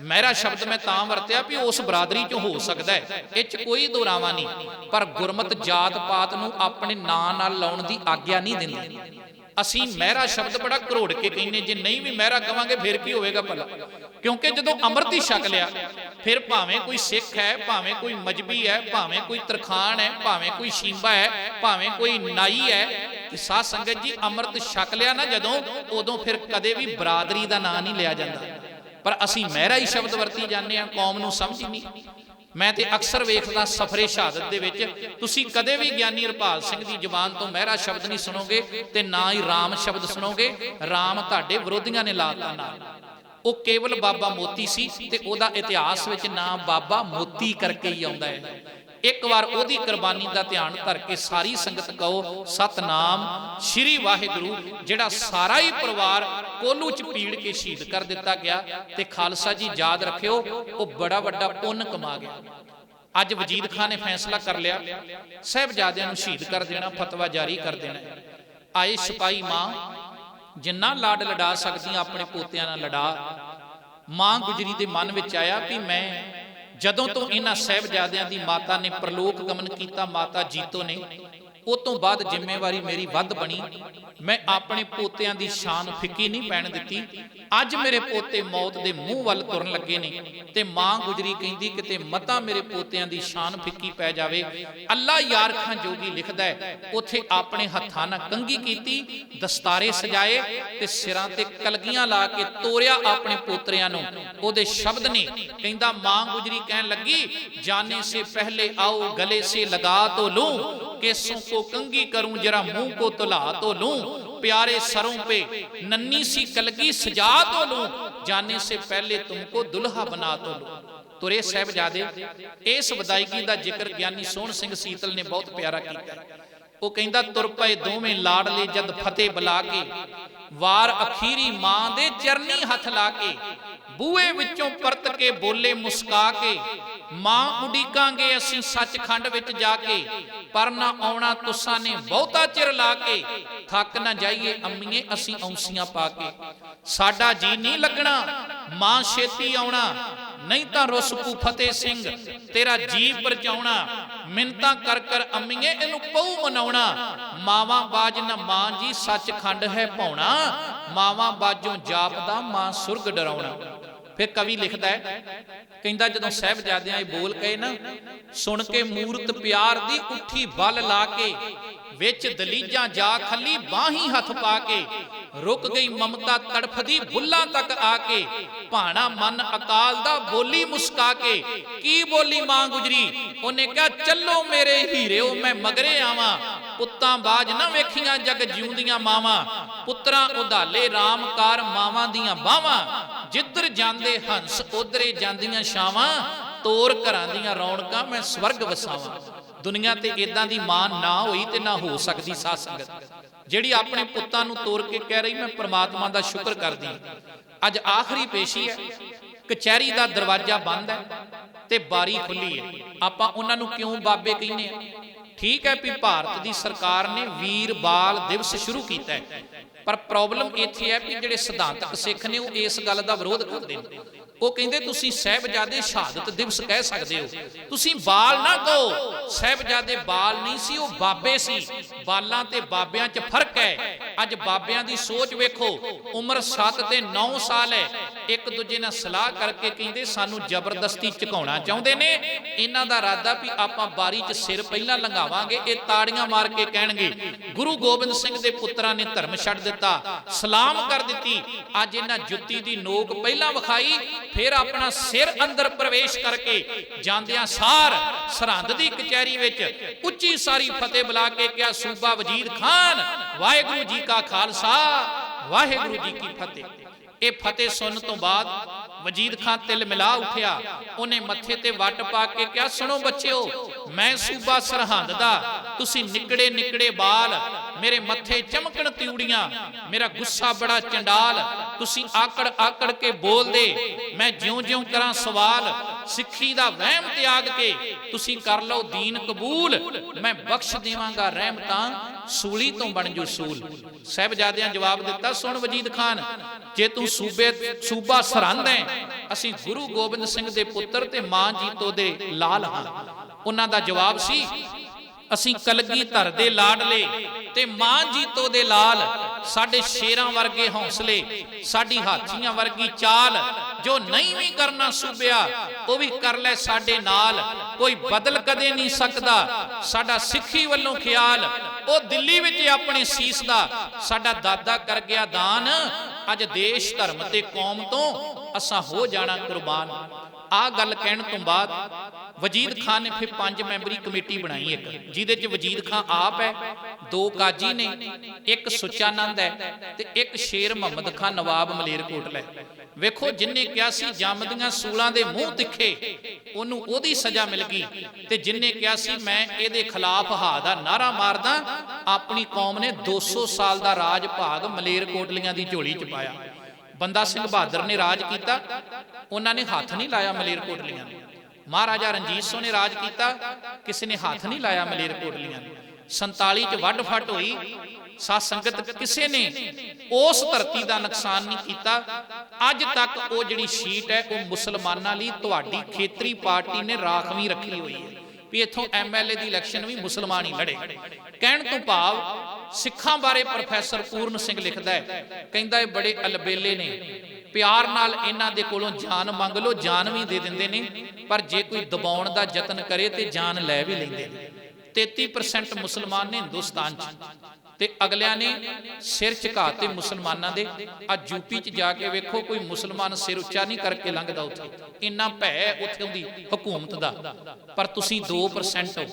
Speaker 1: ਮਹਿਰਾ ਸ਼ਬਦ ਮੈਂ ਤਾਂ ਵਰਤਿਆ ਵੀ ਉਸ ਬਰਾਦਰੀ ਚ ਹੋ ਸਕਦਾ ਹੈ, ਇਹ ਚ ਕੋਈ ਦੁਰਾਵਾ ਨਹੀਂ। ਪਰ ਗੁਰਮਤ ਜਾਤ ਪਾਤ ਨੂੰ ਆਪਣੇ ਨਾਂ ਨਾਲ ਲਾਉਣ ਦੀ ਆਗਿਆ ਨਹੀਂ ਦਿੰਦੀ। ਅਸੀਂ ਮਹਿਰਾ ਸ਼ਬਦ ਬੜਾ ਕਰੋੜ ਕੇ ਕਹਿੰਨੇ, ਜੇ ਨਹੀਂ ਵੀ ਮਹਿਰਾ ਕਵਾਂਗੇ, ਫਿਰ ਕੀ ਹੋਵੇਗਾ ਭਲਾ? ਕਿਉਂਕਿ ਜਦੋਂ ਅੰਮ੍ਰਿਤ ਹੀ ਛਕ ਲਿਆ, ਫਿਰ ਭਾਵੇਂ ਕੋਈ ਸਿੱਖ ਹੈ, ਭਾਵੇਂ ਕੋਈ ਮਜਬੀ ਹੈ, ਭਾਵੇਂ ਕੋਈ ਤਰਖਾਨ ਹੈ, ਭਾਵੇਂ ਕੋਈ ਸ਼ੀਂਬਾ ਹੈ, ਭਾਵੇਂ ਕੋਈ ਨਾਈ ਹੈ ਕਿ ਸਾਧ ਸੰਗਤ ਜੀ ਅੰਮ੍ਰਿਤ ਛਕ ਲਿਆ ਨਾ ਜਦੋਂ, ਉਦੋਂ ਫਿਰ ਕਦੇ ਵੀ ਬਰਾਦਰੀ ਦਾ ਨਾਂ ਨਹੀਂ ਲਿਆ ਜਾਂਦਾ। ਪਰ ਅਸੀਂ ਮਹਿਰਾ ਹੀ ਸ਼ਬਦ ਵਰਤੀ ਜਾਂਦੇ ਆ ਕੌਮ ਨੂੰ ਸਮਝ ਨਹੀਂ। ਮੈਂ ਤੇ ਅਕਸਰ ਵੇਖਦਾ ਸਫਰੇ ਸ਼ਹਾਦਤ ਦੇ ਵਿੱਚ, ਤੁਸੀਂ ਕਦੇ ਵੀ ਗਿਆਨੀ ਹਰਪਾਲ ਸਿੰਘ ਦੀ ਜ਼ੁਬਾਨ ਤੋਂ ਮਹਿਰਾ ਸ਼ਬਦ ਨਹੀਂ ਸੁਣੋਗੇ ਤੇ ਨਾ ਹੀ ਰਾਮ ਸ਼ਬਦ ਸੁਣੋਗੇ। ਰਾਮ ਤੁਹਾਡੇ ਵਿਰੋਧੀਆਂ ਨੇ ਲਾਤਾ ਨਾਲ। ਉਹ ਕੇਵਲ ਬਾਬਾ ਮੋਤੀ ਸੀ ਤੇ ਉਹਦਾ ਇਤਿਹਾਸ ਵਿੱਚ ਨਾਮ ਬਾਬਾ ਮੋਤੀ ਕਰਕੇ ਹੀ ਆਉਂਦਾ ਹੈ। ਇੱਕ ਵਾਰ ਉਹਦੀ ਕੁਰਬਾਨੀ ਦਾ ਧਿਆਨ ਧਰ ਕੇ ਸਾਰੀ ਸੰਗਤ ਕਹੋ, ਸਤਨਾਮ ਸ਼੍ਰੀ ਵਾਹਿਗੁਰੂ, ਜਿਹੜਾ ਸਾਰਾ ਹੀ ਪਰਿਵਾਰ ਕੋਲੂ ਚ ਪੀੜ ਕੇ ਸ਼ਹੀਦ ਕਰ ਦਿੱਤਾ ਗਿਆ ਤੇ ਖਾਲਸਾ ਜੀ ਯਾਦ ਰੱਖਿਓ, ਉਹ ਬੜਾ ਵੱਡਾ ਪੁੰਨ ਕਮਾ ਗਿਆ। ਅੱਜ ਵਜੀਦ ਖਾਨ ਨੇ ਫੈਸਲਾ ਕਰ ਲਿਆ, ਸਹਿਬਜ਼ਾਦਿਆਂ ਨੂੰ ਸ਼ਹੀਦ ਕਰ ਦੇਣਾ, ਫਤਵਾ ਜਾਰੀ ਕਰ ਦੇਣਾ ਆਏ ਸਿਪਾਹੀ ਮਾਂ, ਜਿੰਨਾ ਲਾਡ ਲਡਾ ਸਕਦੀਆਂ ਆਪਣੇ ਪੋਤਿਆਂ ਨਾਲ ਲੜਾ ਮਾਂ ਗੁਜਰੀ ਦੇ ਮਨ ਵਿੱਚ ਆਇਆ ਵੀ ਮੈਂ ਜਦੋਂ ਤੋਂ ਇਹਨਾਂ ਸਹਿਬਜ਼ਾਦਿਆਂ ਦੀ ਮਾਤਾ ਨੇ ਪ੍ਰਲੋਕ ਗਮਨ ਕੀਤਾ ਮਾਤਾ ਜੀਤੋ ਨੇ। ਉਹ ਤੋਂ ਬਾਅਦ ਜ਼ਿੰਮੇਵਾਰੀ ਮੇਰੀ ਵੱਧ ਬਣੀ। ਮੈਂ ਆਪਣੇ ਪੋਤਿਆਂ ਦੀ ਸ਼ਾਨ ਫਿੱਕੀ ਨਹੀਂ ਪੈਣ ਦਿੱਤੀ। ਅੱਜ ਮੇਰੇ ਪੋਤੇ ਮੌਤ ਦੇ ਮੂੰਹ ਵੱਲ ਤੁਰਨ ਲੱਗੇ ਨੇ ਤੇ ਮਾਂ ਗੁਜਰੀ ਕਹਿੰਦੀ ਕਿਤੇ ਮਤਾ ਮੇਰੇ ਪੋਤਿਆਂ ਦੀ ਸ਼ਾਨ ਫਿੱਕੀ ਪੈ ਜਾਵੇ। ਅੱਲਾ ਯਾਰ ਖਾਂ ਜੋਗੀ ਲਿਖਦਾ ਹੈ, ਉਥੇ ਆਪਣੇ ਹੱਥਾਂ ਨਾਲ ਕੰਗੀ ਕੀਤੀ, ਦਸਤਾਰੇ ਸਜਾਏ ਤੇ ਸਿਰਾਂ ਤੇ ਕਲਗੀਆਂ ਲਾ ਕੇ ਤੋਰਿਆ ਆਪਣੇ ਪੋਤਰਿਆਂ ਨੂੰ। ਉਹਦੇ ਸ਼ਬਦ ਨੇ ਕਹਿੰਦਾ, ਮਾਂ ਗੁਜਰੀ ਕਹਿਣ ਲੱਗੀ ਜਾਣੇ ਸੇ ਪਹਿਲੇ ਆਓ, ਗਲੇ ਸੇ ਲਗਾ ਤੋ ਲੂੰ केसों को कंगी करूं जरा मुंह को तुला तो लूं प्यारे सरों पे नन्नी सी कलगी सजा तो लूं जाने से पहले तुमको दुल्हा बना तो लूं ਤੁਰੇ ਸਾਹਿਬਜ਼ਾਦੇ ਇਸ ਵਿਦਾਇਗੀ ਦਾ ਜ਼ਿਕਰ ਗਿਆਨੀ ਸੋਹਣ ਸਿੰਘ ਸੀਤਲ ਨੇ ਬਹੁਤ ਪਿਆਰਾ ਕੀਤਾ ਉਹ ਕਹਿੰਦਾ ਤੁਰ ਪਏ ਦੋਵੇਂ ਲਾੜਲੇ ਜਦ ਫਤਿਹ ਬੁਲਾ ਕੇ ਵਾਰ ਅਖੀਰੀ ਮਾਂ ਦੇ ਚਰਨੀ ਹੱਥ ਲਾ ਕੇ ਬੂਹੇ ਵਿੱਚੋਂ ਪਰਤ ਕੇ ਬੋਲੇ ਮੁਸਕਾ ਕੇ ਮਾਂ ਉਡੀਕਾਂਗੇ ਅਸੀਂ ਸੱਚਖੰਡ ਵਿੱਚ ਜਾ ਕੇ ਪਰ ਨਾ ਆਉਣਾ ਤੁਸਾਂ ਨੇ ਬਹੁਤਾ ਚਿਰ ਲਾ ਕੇ। ਥੱਕ ਨਾ ਜਾਈਏ ਅੰਮੀਏ, ਅਸੀਂ ਔਂਸੀਆਂ ਪਾ ਕੇ। ਸਾਡਾ ਜੀ ਨਹੀਂ ਲੱਗਣਾ, ਮਾਂ ਛੇਤੀ ਆਉਣਾ। ਨਹੀਂ ਤਾਂ ਰੁਸਪੂ ਫਤਿਹ ਸਿੰਘ, ਤੇਰਾ ਜੀ ਪਰਚਾਉਣਾ ਮਿੰਤਾ ਕਰ ਕਰ ਅੰਮੀਏ, ਇਹਨੂੰ ਪਉ ਮਨਾਉਣਾ। ਮਾਵਾਂ ਬਾਜ ਨਾ ਮਾਂ ਜੀ, ਸੱਚਖੰਡ ਹੈ ਪਾਉਣਾ ਮਾਵਾਂ ਬਾਜੋਂ ਜਾਪਦਾ ਮਾਂ ਸੁਰਗ ਡਰਾਉਣਾ। ਫਿਰ ਕਵੀ ਲਿਖਦਾ ਹੈ, ਕਹਿੰਦਾ ਜਦੋਂ ਸਹਿਬਜ਼ਾਦਿਆਂ ਇਹ ਬੋਲ ਕਹੇ ਨਾ, ਸੁਣ ਕੇ ਮੂਰਤ ਪਿਆਰ ਦੀ ਉੱਠੀ ਬਲ ਲਾ ਕੇ, ਵਿੱਚ ਦਲੀਜਾਂ ਜਾ ਖੱਲੀ ਬਾਹੀ ਹੱਥ ਪਾ ਕੇ, ਰੁਕ ਗਈ ਮਮਤਾ ਤੜਫਦੀ ਬੁੱਲਾਂ ਤੱਕ ਆ ਕੇ, ਭਾਣਾ ਮਨ ਅਕਾਲ ਦਾ ਬੋਲੀ ਮੁਸਕਾ ਕੇ, ਕੀ ਬੋਲੀ ਮਾਂ ਗੁਜਰੀ? ਉਹਨੇ ਕਿਹਾ, ਚੱਲੋ ਮੇਰੇ ਹੀਰਿਓ, ਮੈਂ ਮਗਰੇ ਆਵਾਂ, ਪੁੱਤਾਂ ਬਾਜ ਨਾ ਵੇਖੀਆਂ ਜਗ ਜਿਉਂਦੀਆਂ ਮਾਵਾਂ, ਪੁੱਤਰਾਂ ਉਧਾਲੇ ਰਾਮਕਾਰ ਮਾਵਾਂ ਦੀਆਂ ਬਾਵਾਂ ਜਾਂਦੇ ਹੰਸ, ਉਧਰੇ ਜਾਂਦੀਆਂ ਛਾਵਾਂ, ਤੋਰ ਘਰਾਂ ਦੀਆਂ ਰੌਣਕਾਂ, ਮੈਂ ਸਵਰਗ ਵਸਾਵਾਂ। ਦੁਨੀਆ ਤੇ ਇਦਾਂ ਦੀ ਮਾਂ ਨਾ ਹੋਈ ਤੇ ਨਾ ਹੋ ਸਕਦੀ ਸਾਧ ਸੰਗਤ। ਜਿਹੜੀ ਆਪਣੇ ਪੁੱਤਾਂ ਨੂੰ ਤੋਰ ਕੇ ਕਹਿ ਰਹੀ, ਮੈਂ ਪ੍ਰਮਾਤਮਾ ਦਾ ਸ਼ੁਕਰ ਕਰਦੀ ਅੱਜ ਆਖਰੀ ਪੇਸ਼ੀ ਹੈ। ਕਚਹਿਰੀ ਦਾ ਦਰਵਾਜ਼ਾ ਬੰਦ ਹੈ ਤੇ ਬਾਰੀ ਖੁੱਲੀ ਹੈ। ਆਪਾਂ ਉਹਨਾਂ ਨੂੰ ਕਿਉਂ ਬਾਬੇ ਕਹਿੰਦੇ ਆ ਠੀਕ ਹੈ ਵੀ ਭਾਰਤ ਦੀ ਸਰਕਾਰ ਨੇ ਵੀਰ ਬਾਲ ਦਿਵਸ ਸ਼ੁਰੂ ਕੀਤਾ ਹੈ। ਪਰ ਪ੍ਰੋਬਲਮ ਇੱਥੇ ਹੈ ਵੀ ਜਿਹੜੇ ਸਿਧਾਂਤਕ ਸਿੱਖ ਨੇ ਉਹ ਇਸ ਗੱਲ ਦਾ ਵਿਰੋਧ ਕਰਦੇ ਨੇ। ਉਹ ਕਹਿੰਦੇ ਤੁਸੀਂ ਸਹਿਬਜ਼ਾਦੇ ਸ਼ਹਾਦਤ ਦਿਵਸ ਕਹਿ ਸਕਦੇ ਹੋ। ਤੁਸੀਂ ਬਾਲ ਨਾ ਕਹੋ। ਸਹਿਬਜ਼ਾਦੇ ਬਾਲ ਨਹੀਂ ਸੀ, ਉਹ ਬਾਬੇ ਸੀ। ਬਾਲਾਂ ਤੇ ਬਾਬਿਆਂ 'ਚ ਫ਼ਰਕ ਹੈ। ਅੱਜ ਬਾਬਿਆਂ ਦੀ ਸੋਚ ਵੇਖੋ। ਉਮਰ 7 ਤੇ 9 ਸਾਲ ਹੈ। ਇੱਕ ਦੂਜੇ ਨਾਲ ਸਲਾਹ ਕਰਕੇ ਕਹਿੰਦੇ ਸਾਨੂੰ ਜ਼ਬਰਦਸਤੀ ਝੁਕਾਉਣਾ ਚਾਹੁੰਦੇ ਨੇ। ਇਹਨਾਂ ਦਾ ਇਰਾਦਾ ਵੀ ਆਪਾਂ ਬਾਰੀ 'ਚ ਸਿਰ ਪਹਿਲਾਂ ਲੰਘਾਵਾਂਗੇ, ਇਹ ਤਾੜੀਆਂ ਮਾਰ ਕੇ ਕਹਿਣਗੇ। ਗੁਰੂ ਗੋਬਿੰਦ ਸਿੰਘ ਦੇ ਪੁੱਤਰਾਂ ਨੇ ਧਰਮ ਛੱਡ ਦਿੱਤਾ, ਸਲਾਮ ਕਰ ਦਿੱਤੀ। ਅੱਜ ਇਹਨਾਂ ਜੁੱਤੀ ਦੀ ਨੋਕ ਪਹਿਲਾਂ ਵਿਖਾਈ ਫਿਰ ਆਪਣਾ ਸਿਰ ਅੰਦਰ ਪ੍ਰਵੇਸ਼ ਕਰਕੇ ਜਾਂਦਿਆਂ ਸਾਰ ਸਰਹੰਦ ਦੀ ਕਚਹਿਰੀ ਵਿੱਚ ਉੱਚੀ ਸਾਰੀ ਫਤਿਹ ਬੁਲਾ ਕੇ ਕਿਹਾ, ਸੂਬਾ ਵਜ਼ੀਰ ਖਾਨ, ਵਾਹਿਗੁਰੂ ਜੀ ਕਾ ਖਾਲਸਾ, ਵਾਹਿਗੁਰੂ ਜੀ ਕੀ ਫਤਿਹ। ਇਹ ਫਤਿਹ ਸੁਣਨ ਤੋਂ ਬਾਅਦ ਵਜੀਦ ਖਾਨ ਤਿਲ ਮਿਲਾ ਉਠਿਆ। ਉਹਨੇ ਮੱਥੇ ਤੇ ਵੱਟ ਪਾ ਕੇ ਕਿਹਾ, ਸੁਣੋ ਬੱਚਿਓ, ਮੈਂ ਸੂਬਾ ਸਰਹੰਦ ਦਾ। ਤੁਸੀਂ ਨਿਕੜੇ ਨਿਕੜੇ ਬਾਲ, ਮੇਰੇ ਮੱਥੇ ਚਮਕਣ ਤਿਉੜੀਆਂ, ਮੇਰਾ ਗੁੱਸਾ ਬੜਾ ਚੰਡਾਲ। ਤੁਸੀਂ ਆਕੜ ਆਕੜ ਕੇ ਬੋਲਦੇ, ਮੈਂ ਜਿਉਂ-ਜਿਉਂ ਕਰਾਂ ਸਵਾਲ। ਸਿੱਖੀ ਦਾ ਵਹਿਮ ਤਿਆਗ ਕੇ ਤੁਸੀਂ ਕਰ ਲਓ ਦੀਨ ਕਬੂਲ। ਮੈਂ ਬਖਸ਼ ਦੇਵਾਂਗਾ ਰਹਿਮਤਾਂ। ਸੂਲੀ ਤੋਂ ਬਣ ਜੂ ਸੂਲ। ਸਹਿਬਜ਼ਾਦਿਆਂ ਜਵਾਬ ਦਿੱਤਾ, ਸੁਣ ਵਜੀਦ ਖਾਨ, ਜੇ ਤੂੰ ਸੂਬੇ, ਸੂਬਾ ਸਰਹੰਦ ਹੈ, ਅਸੀਂ ਗੁਰੂ ਗੋਬਿੰਦ ਸਿੰਘ ਦੇ ਪੁੱਤਰ ਤੇ ਮਾਂ ਜੀਤੋ ਦੇ ਲਾਲ ਹਾਂ। ਉਹਨਾਂ ਦਾ ਜਵਾਬ ਸੀ, ਅਸੀਂ ਕਲਗੀ ਧਰ ਦੇ ਲਾਡਲੇ ਤੇ ਮਾਂ ਜੀਤੋ ਦੇ ਲਾਲ ਸਾਡੇ ਸ਼ੇਰਾਂ ਵਰਗੇ ਹੌਸਲੇ, ਸਾਡੀ ਹਾਥੀਆਂ ਵਰਗੀ ਚਾਲ ਜੋ ਨਹੀਂ ਵੀ ਕਰਨਾ ਸੂਬਿਆ, ਉਹ ਵੀ ਕਰ ਲੈ ਸਾਡੇ ਨਾਲ। ਕੋਈ ਬਦਲ ਕਦੇ ਨਹੀਂ ਸਕਦਾ। ਸਾਡਾ ਸਿੱਖੀ ਵੱਲੋਂ ਖਿਆਲ, ਉਹ ਦਿੱਲੀ ਵਿੱਚ ਆਪਣੇ ਸੀਸ ਦਾ। ਸਾਡਾ ਦਾਦਾ ਕਰ ਗਿਆ ਦਾਨ। ਅੱਜ ਦੇਸ਼ ਧਰਮ ਤੇ ਕੌਮ ਤੋਂ ਅਸਾਂ ਹੋ ਜਾਣਾ ਕੁਰਬਾਨ। ਆ ਗੱਲ ਕਹਿਣ ਤੋਂ ਬਾਅਦ ਵਜੀਦ ਖਾਨ ਨੇ ਫਿਰ ਪੰਜ ਮੈਂਬਰੀ ਕਮੇਟੀ ਬਣਾਈ ਇੱਕ, ਜਿਹਦੇ 'ਚ ਵਜੀਦ ਖਾਨ ਆਪ ਹੈ, ਦੋ ਕਾਜੀ ਨੇ, ਇੱਕ ਸੁਚਾਨੰਦ ਹੈ ਤੇ ਇੱਕ ਸ਼ੇਰ ਮੁਹੰਮਦ ਖਾਨ ਨਵਾਬ ਮਲੇਰਕੋਟਲਾ ਹੈ। ਵੇਖੋ ਜਿੰਨੇ ਕਿਹਾ ਸੀ ਜੰਮਦੀਆਂ ਸੂਲਾਂ ਦੇ ਮੂੰਹ ਤਿੱਖੇ, ਉਹਨੂੰ ਉਹਦੀ ਸਜ਼ਾ ਮਿਲ ਗਈ ਤੇ ਜਿਨਨੇ ਕਿਹਾ ਸੀ ਮੈਂ ਇਹਦੇ ਖਿਲਾਫ ਹਾ ਦਾ ਨਾਰਾ ਮਾਰਦਾ, ਆਪਣੀ ਕੌਮ ਨੇ 200 ਸਾਲ ਦਾ ਰਾਜ ਭਾਗ ਮਲੇਰਕੋਟਲੀਆਂ ਦੀ ਝੋਲੀ 'ਚ ਪਾਇਆ ਬੰਦਾ ਸਿੰਘ ਬਹਾਦਰ ਨੇ ਰਾਜ ਕੀਤਾ, ਉਹਨਾਂ ਨੇ ਹੱਥ ਨਹੀਂ ਲਾਇਆ ਮਲੇਰਕੋਟਲੀਆਂ ਨੂੰ। ਮਹਾਰਾਜਾ ਰਣਜੀਤ ਸਿੰਘ ਨੇ ਰਾਜ ਕੀਤਾ, ਕਿਸੇ ਨੇ ਹੱਥ ਨਹੀਂ ਲਾਇਆ ਮਲੇਰਕੋਟਲੀਆਂ ਨੂੰ। 47 ਚ ਵੱਡ ਫਟ ਹੋਈ, ਸਾਧ ਸੰਗਤ ਕਿਸੇ ਨੇ ਉਸ ਧਰਤੀ ਦਾ ਨੁਕਸਾਨ ਨਹੀਂ ਕੀਤਾ। ਅੱਜ ਤੱਕ ਉਹ ਜਿਹੜੀ ਸ਼ੀਟ ਹੈ, ਉਹ ਮੁਸਲਮਾਨਾਂ ਲਈ ਤੁਹਾਡੀ ਖੇਤਰੀ ਪਾਰਟੀ ਨੇ ਰਾਖਵੀਂ ਰੱਖੀ ਹੋਈ ਹੈ। ਵੀ ਇੱਥੋਂ ਐਮਐਲਏ ਦੀ ਇਲੈਕਸ਼ਨ ਵੀ ਮੁਸਲਮਾਨ ਹੀ ਲੜੇ। ਕਹਿਣ ਤੋਂ ਭਾਵ ਸਿੱਖਾਂ ਬਾਰੇ ਪ੍ਰੋਫੈਸਰ ਪੂਰਨ ਸਿੰਘ ਲਿਖਦਾ ਹੈ। ਕਹਿੰਦਾ ਇਹ ਬੜੇ ਅਲਬੇਲੇ ਨੇ। ਪਿਆਰ ਨਾਲ ਇਹਨਾਂ ਦੇ ਕੋਲੋਂ ਜਾਨ ਮੰਗ ਲਓ, ਜਾਨ ਵੀ ਦੇ ਦਿੰਦੇ ਨੇ, ਪਰ ਜੇ ਕੋਈ ਦਬਾਉਣ ਦਾ ਯਤਨ ਕਰੇ ਤੇ ਜਾਨ ਲੈ ਵੀ ਲੈਂਦੇ ਨੇ। 33% ਮੁਸਲਮਾਨ ਨੇ ਹਿੰਦੁਸਤਾਨ 'ਚ। ਤੇ ਅਗਲਿਆਂ ਨੇ ਸਿਰ ਝੁਕਾਤੇ ਮੁਸਲਮਾਨਾਂ ਦੇ ਆ ਯੂਪੀ 'ਚ ਜਾ ਕੇ ਵੇਖੋ, ਕੋਈ ਮੁਸਲਮਾਨ ਸਿਰ ਉੱਚਾ ਨਹੀਂ ਕਰਕੇ ਲੰਘਦਾ ਉੱਥੇ। ਇੰਨਾ ਭੈ ਉੱਥੇ ਦੀ ਹਕੂਮਤ ਦਾ। ਪਰ ਤੁਸੀਂ 2% ਹੋ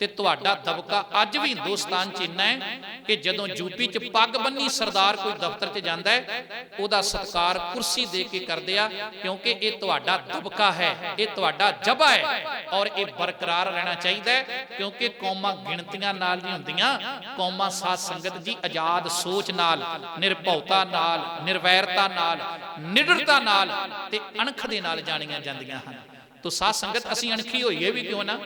Speaker 1: ਤੇ ਤੁਹਾਡਾ ਦਬਕਾ ਅੱਜ ਵੀ ਹਿੰਦੁਸਤਾਨ 'ਚ ਇੰਨਾ ਹੈ ਕਿ ਜਦੋਂ ਯੂਪੀ 'ਚ ਪੱਗ ਬੰਨੀ ਸਰਦਾਰ ਕੋਈ ਦਫ਼ਤਰ 'ਚ ਜਾਂਦਾ ਹੈ, ਉਹਦਾ ਸਤਕਾਰ ਕੁਰਸੀ ਦੇ ਕੇ ਕਰਦੇ ਆ, ਕਿਉਂਕਿ ਇਹ ਤੁਹਾਡਾ ਦਬਕਾ ਹੈ, ਇਹ ਤੁਹਾਡਾ ਜਬਾ ਹੈ ਔਰ ਇਹ ਬਰਕਰਾਰ ਰਹਿਣਾ ਚਾਹੀਦਾ ਹੈ, ਕਿਉਂਕਿ ਕੌਮਾਂ ਗਿਣਤੀਆਂ ਨਾਲ ਨਹੀਂ ਹੁੰਦੀਆਂ, ਕੌਮਾਂ ਸਾਧ ਸੰਗਤ ਜੀ ਆਜ਼ਾਦ ਸੋਚ ਨਾਲ, ਨਿਰਭਉਤਾ ਨਾਲ, ਨਿਰਵੈਰਤਾ ਨਾਲ, ਨਿਡਰਤਾ ਨਾਲ ਤੇ ਅਣਖ ਦੇ ਨਾਲ ਜਾਣੀਆਂ ਜਾਂਦੀਆਂ ਹਨ। ਤੋ ਸਾਧ ਸੰਗਤ, ਅਸੀਂ ਅਣਖੀ ਹੋਈਏ ਵੀ ਕਿਉਂ ਨਾ?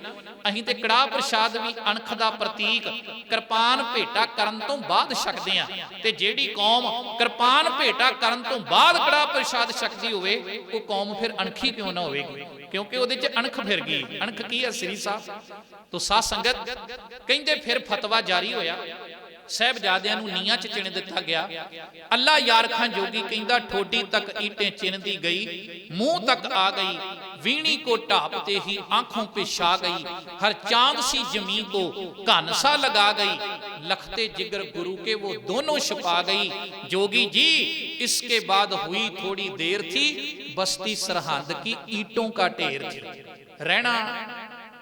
Speaker 1: ਅਸੀਂ ਤੇ ਕੜਾਹ ਪ੍ਰਸ਼ਾਦ ਵੀ ਅਣਖ ਦਾ ਪ੍ਰਤੀਕ ਕਿਰਪਾਨ ਭੇਟਾ ਕਰਨ ਤੋਂ ਬਾਅਦ ਛਕਦੇ ਆ ਤੇ ਜਿਹੜੀ ਕੌਮ ਕਿਰਪਾਨ ਭੇਟਾ ਕਰਨ ਤੋਂ ਬਾਅਦ ਕੜਾਹ ਪ੍ਰਸ਼ਾਦ ਛਕਦੀ ਹੋਵੇ, ਉਹ ਕੌਮ ਫਿਰ ਅਣਖੀ ਕਿਉਂ ਨਾ ਹੋਵੇਗੀ? ਕਿਉਂਕਿ ਉਹਦੇ 'ਚ ਅਣਖ ਫਿਰ ਗਈ। ਅਣਖ ਕੀ ਹੈ ਸ੍ਰੀ ਸਾਹਿਬ? ਤੋ ਸਾਧ ਸੰਗਤ, ਕਹਿੰਦੇ ਫਿਰ ਫਤਵਾ ਜਾਰੀ ਹੋਇਆ। ਸਹਿਬਜ਼ਾਦਿਆਂ ਨੂੰ ਨੀਆਂ 'ਚ ਚਿਣ ਦਿੱਤਾ ਗਿਆ ਅੱਲਾ ਯਾਰ ਖਾਨ ਜੋਗੀ ਕਹਿੰਦਾ ਠੋਡੀ ਤੱਕ ਈਟੇ ਚਿਣਦੀ ਗਈ ਮੂੰਹ ਤੱਕ ਆ ਗਈ वीणी को ढापते ही आंखों पे छा गई हर चांद सी जमीन को घन सा लगा गई लखते जिगर गुरु के वो दोनों छुपा गई जोगी जी इसके बाद हुई थोड़ी देर थी बस्ती सरहद की ईटों का ढेर थी रहना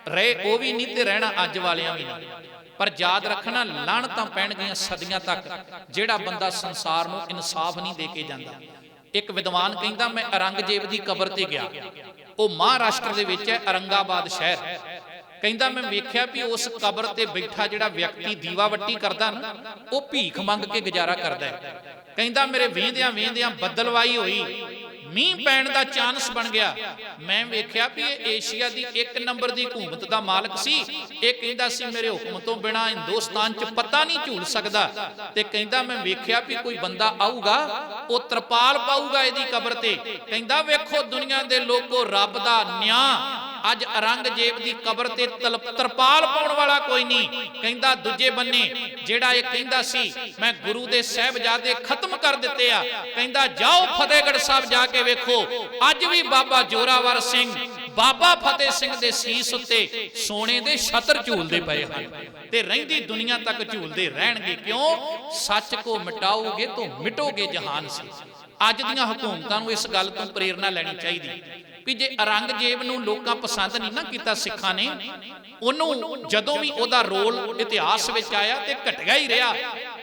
Speaker 1: ਰਹੇ ਉਹ ਵੀ ਨਹੀਂ ਤੇ ਰਹਿਣਾ ਅੱਜ ਵਾਲਿਆਂ ਵੀ ਨਹੀਂ ਪਰ ਯਾਦ ਰੱਖਣਾ ਲਾਹਣਤਾਂ ਪੈਣਗੀਆਂ ਸਦੀਆਂ ਤੱਕ, ਜਿਹੜਾ ਬੰਦਾ ਸੰਸਾਰ ਨੂੰ ਇਨਸਾਫ ਨਹੀਂ ਦੇ ਕੇ ਜਾਂਦਾ। ਇੱਕ ਵਿਦਵਾਨ ਕਹਿੰਦਾ, ਮੈਂ ਔਰੰਗਜ਼ੇਬ ਦੀ ਕਬਰ ਤੇ ਗਿਆ। ਉਹ ਮਹਾਰਾਸ਼ਟਰ ਦੇ ਵਿੱਚ ਹੈ, ਔਰੰਗਾਬਾਦ ਸ਼ਹਿਰ। ਕਹਿੰਦਾ, ਮੈਂ ਵੇਖਿਆ ਵੀ ਉਸ ਕਬਰ ਤੇ ਬੈਠਾ ਜਿਹੜਾ ਵਿਅਕਤੀ ਦੀਵਾ ਵੱਟੀ ਕਰਦਾ ਨਾ, ਉਹ ਭੀਖ ਮੰਗ ਕੇ ਗੁਜ਼ਾਰਾ ਕਰਦਾ ਹੈ। ਕਹਿੰਦਾ, ਮੇਰੇ ਵੇਂਦਿਆਂ ਵੇਂਦਿਆਂ ਬੱਦਲਵਾਈ ਹੋਈ। ਮੀਂਹ ਪੈਣ ਦਾ ਚਾਂਸ ਬਣ ਗਿਆ। ਮੈਂ ਵੇਖਿਆ ਵੀ ਇਹ ਏਸ਼ੀਆ ਦੀ ਇੱਕ ਨੰਬਰ ਦੀ ਹਕੂਮਤ ਦਾ ਮਾਲਕ ਸੀ। ਇਹ ਕਹਿੰਦਾ ਸੀ, ਮੇਰੇ ਹੁਕਮ ਤੋਂ ਬਿਨਾ ਹਿੰਦੁਸਤਾਨ 'ਚ ਪਤਾ ਨਹੀਂ ਝੂਲ ਸਕਦਾ। ਤੇ ਕਹਿੰਦਾ, ਮੈਂ ਵੇਖਿਆ ਵੀ ਕੋਈ ਬੰਦਾ ਆਊਗਾ, ਉਹ ਤਰਪਾਲ ਪਾਊਗਾ ਇਹਦੀ ਕਬਰ ਤੇ। ਕਹਿੰਦਾ, ਵੇਖੋ ਦੁਨੀਆ ਦੇ ਲੋਕੋ, ਰੱਬ ਦਾ ਨਿਆਂ ਅੱਜ ਔਰੰਗਜ਼ੇਬ ਦੀ ਕਬਰ ਤੇ ਤਲਪ ਤਰਪਾਲ ਪਾਉਣ ਵਾਲਾ ਕੋਈ ਨਹੀਂ। ਕਹਿੰਦਾ ਦੂਜੇ ਬੰਨੇ, ਜਿਹੜਾ ਇਹ ਕਹਿੰਦਾ ਸੀ, ਮੈਂ ਗੁਰੂ ਦੇ ਸਹਿਬਜ਼ਾਦੇ ਖਤਮ ਕਰ ਦਿੱਤੇ ਆ। ਕਹਿੰਦਾ, ਜਾਓ ਫਤਿਹਗੜ੍ਹ ਸਾਹਿਬ ਜਾ ਕੇ ਵੇਖੋ। ਅੱਜ ਵੀ ਬਾਬਾ ਜੋਰਾਵਰ ਸਿੰਘ, ਬਾਬਾ ਫਤਿਹ ਸਿੰਘ ਦੇ ਸੀਸ ਉੱਤੇ ਸੋਨੇ ਦੇ ਛਤਰ ਝੂਲਦੇ ਪਏ ਹਨ ਤੇ ਰਹਿੰਦੀ ਦੁਨੀਆ ਤੱਕ ਝੂਲਦੇ ਰਹਿਣਗੇ। ਕਿਉਂ? ਸੱਚ ਕੋ ਮਿਟਾਓਗੇ ਤਾਂ ਮਿਟੋਗੇ ਜਹਾਨ ਸੇ। ਅੱਜ ਦੀਆਂ ਹਕੂਮਤਾਂ ਨੂੰ ਇਸ ਗੱਲ ਤੋਂ ਪ੍ਰੇਰਣਾ ਲੈਣੀ ਚਾਹੀਦੀ। ਵੀ ਜੇ ਔਰੰਗਜ਼ੇਬ ਨੂੰ ਲੋਕਾਂ ਪਸੰਦ ਨਹੀਂ ਨਾ ਕੀਤਾ ਸਿੱਖਾਂ ਨੇ, ਉਹਨੂੰ ਜਦੋਂ ਵੀ ਉਹਦਾ ਰੋਲ ਇਤਿਹਾਸ ਵਿੱਚ ਆਇਆ ਤੇ ਘਟਿਆ ਹੀ ਰਿਹਾ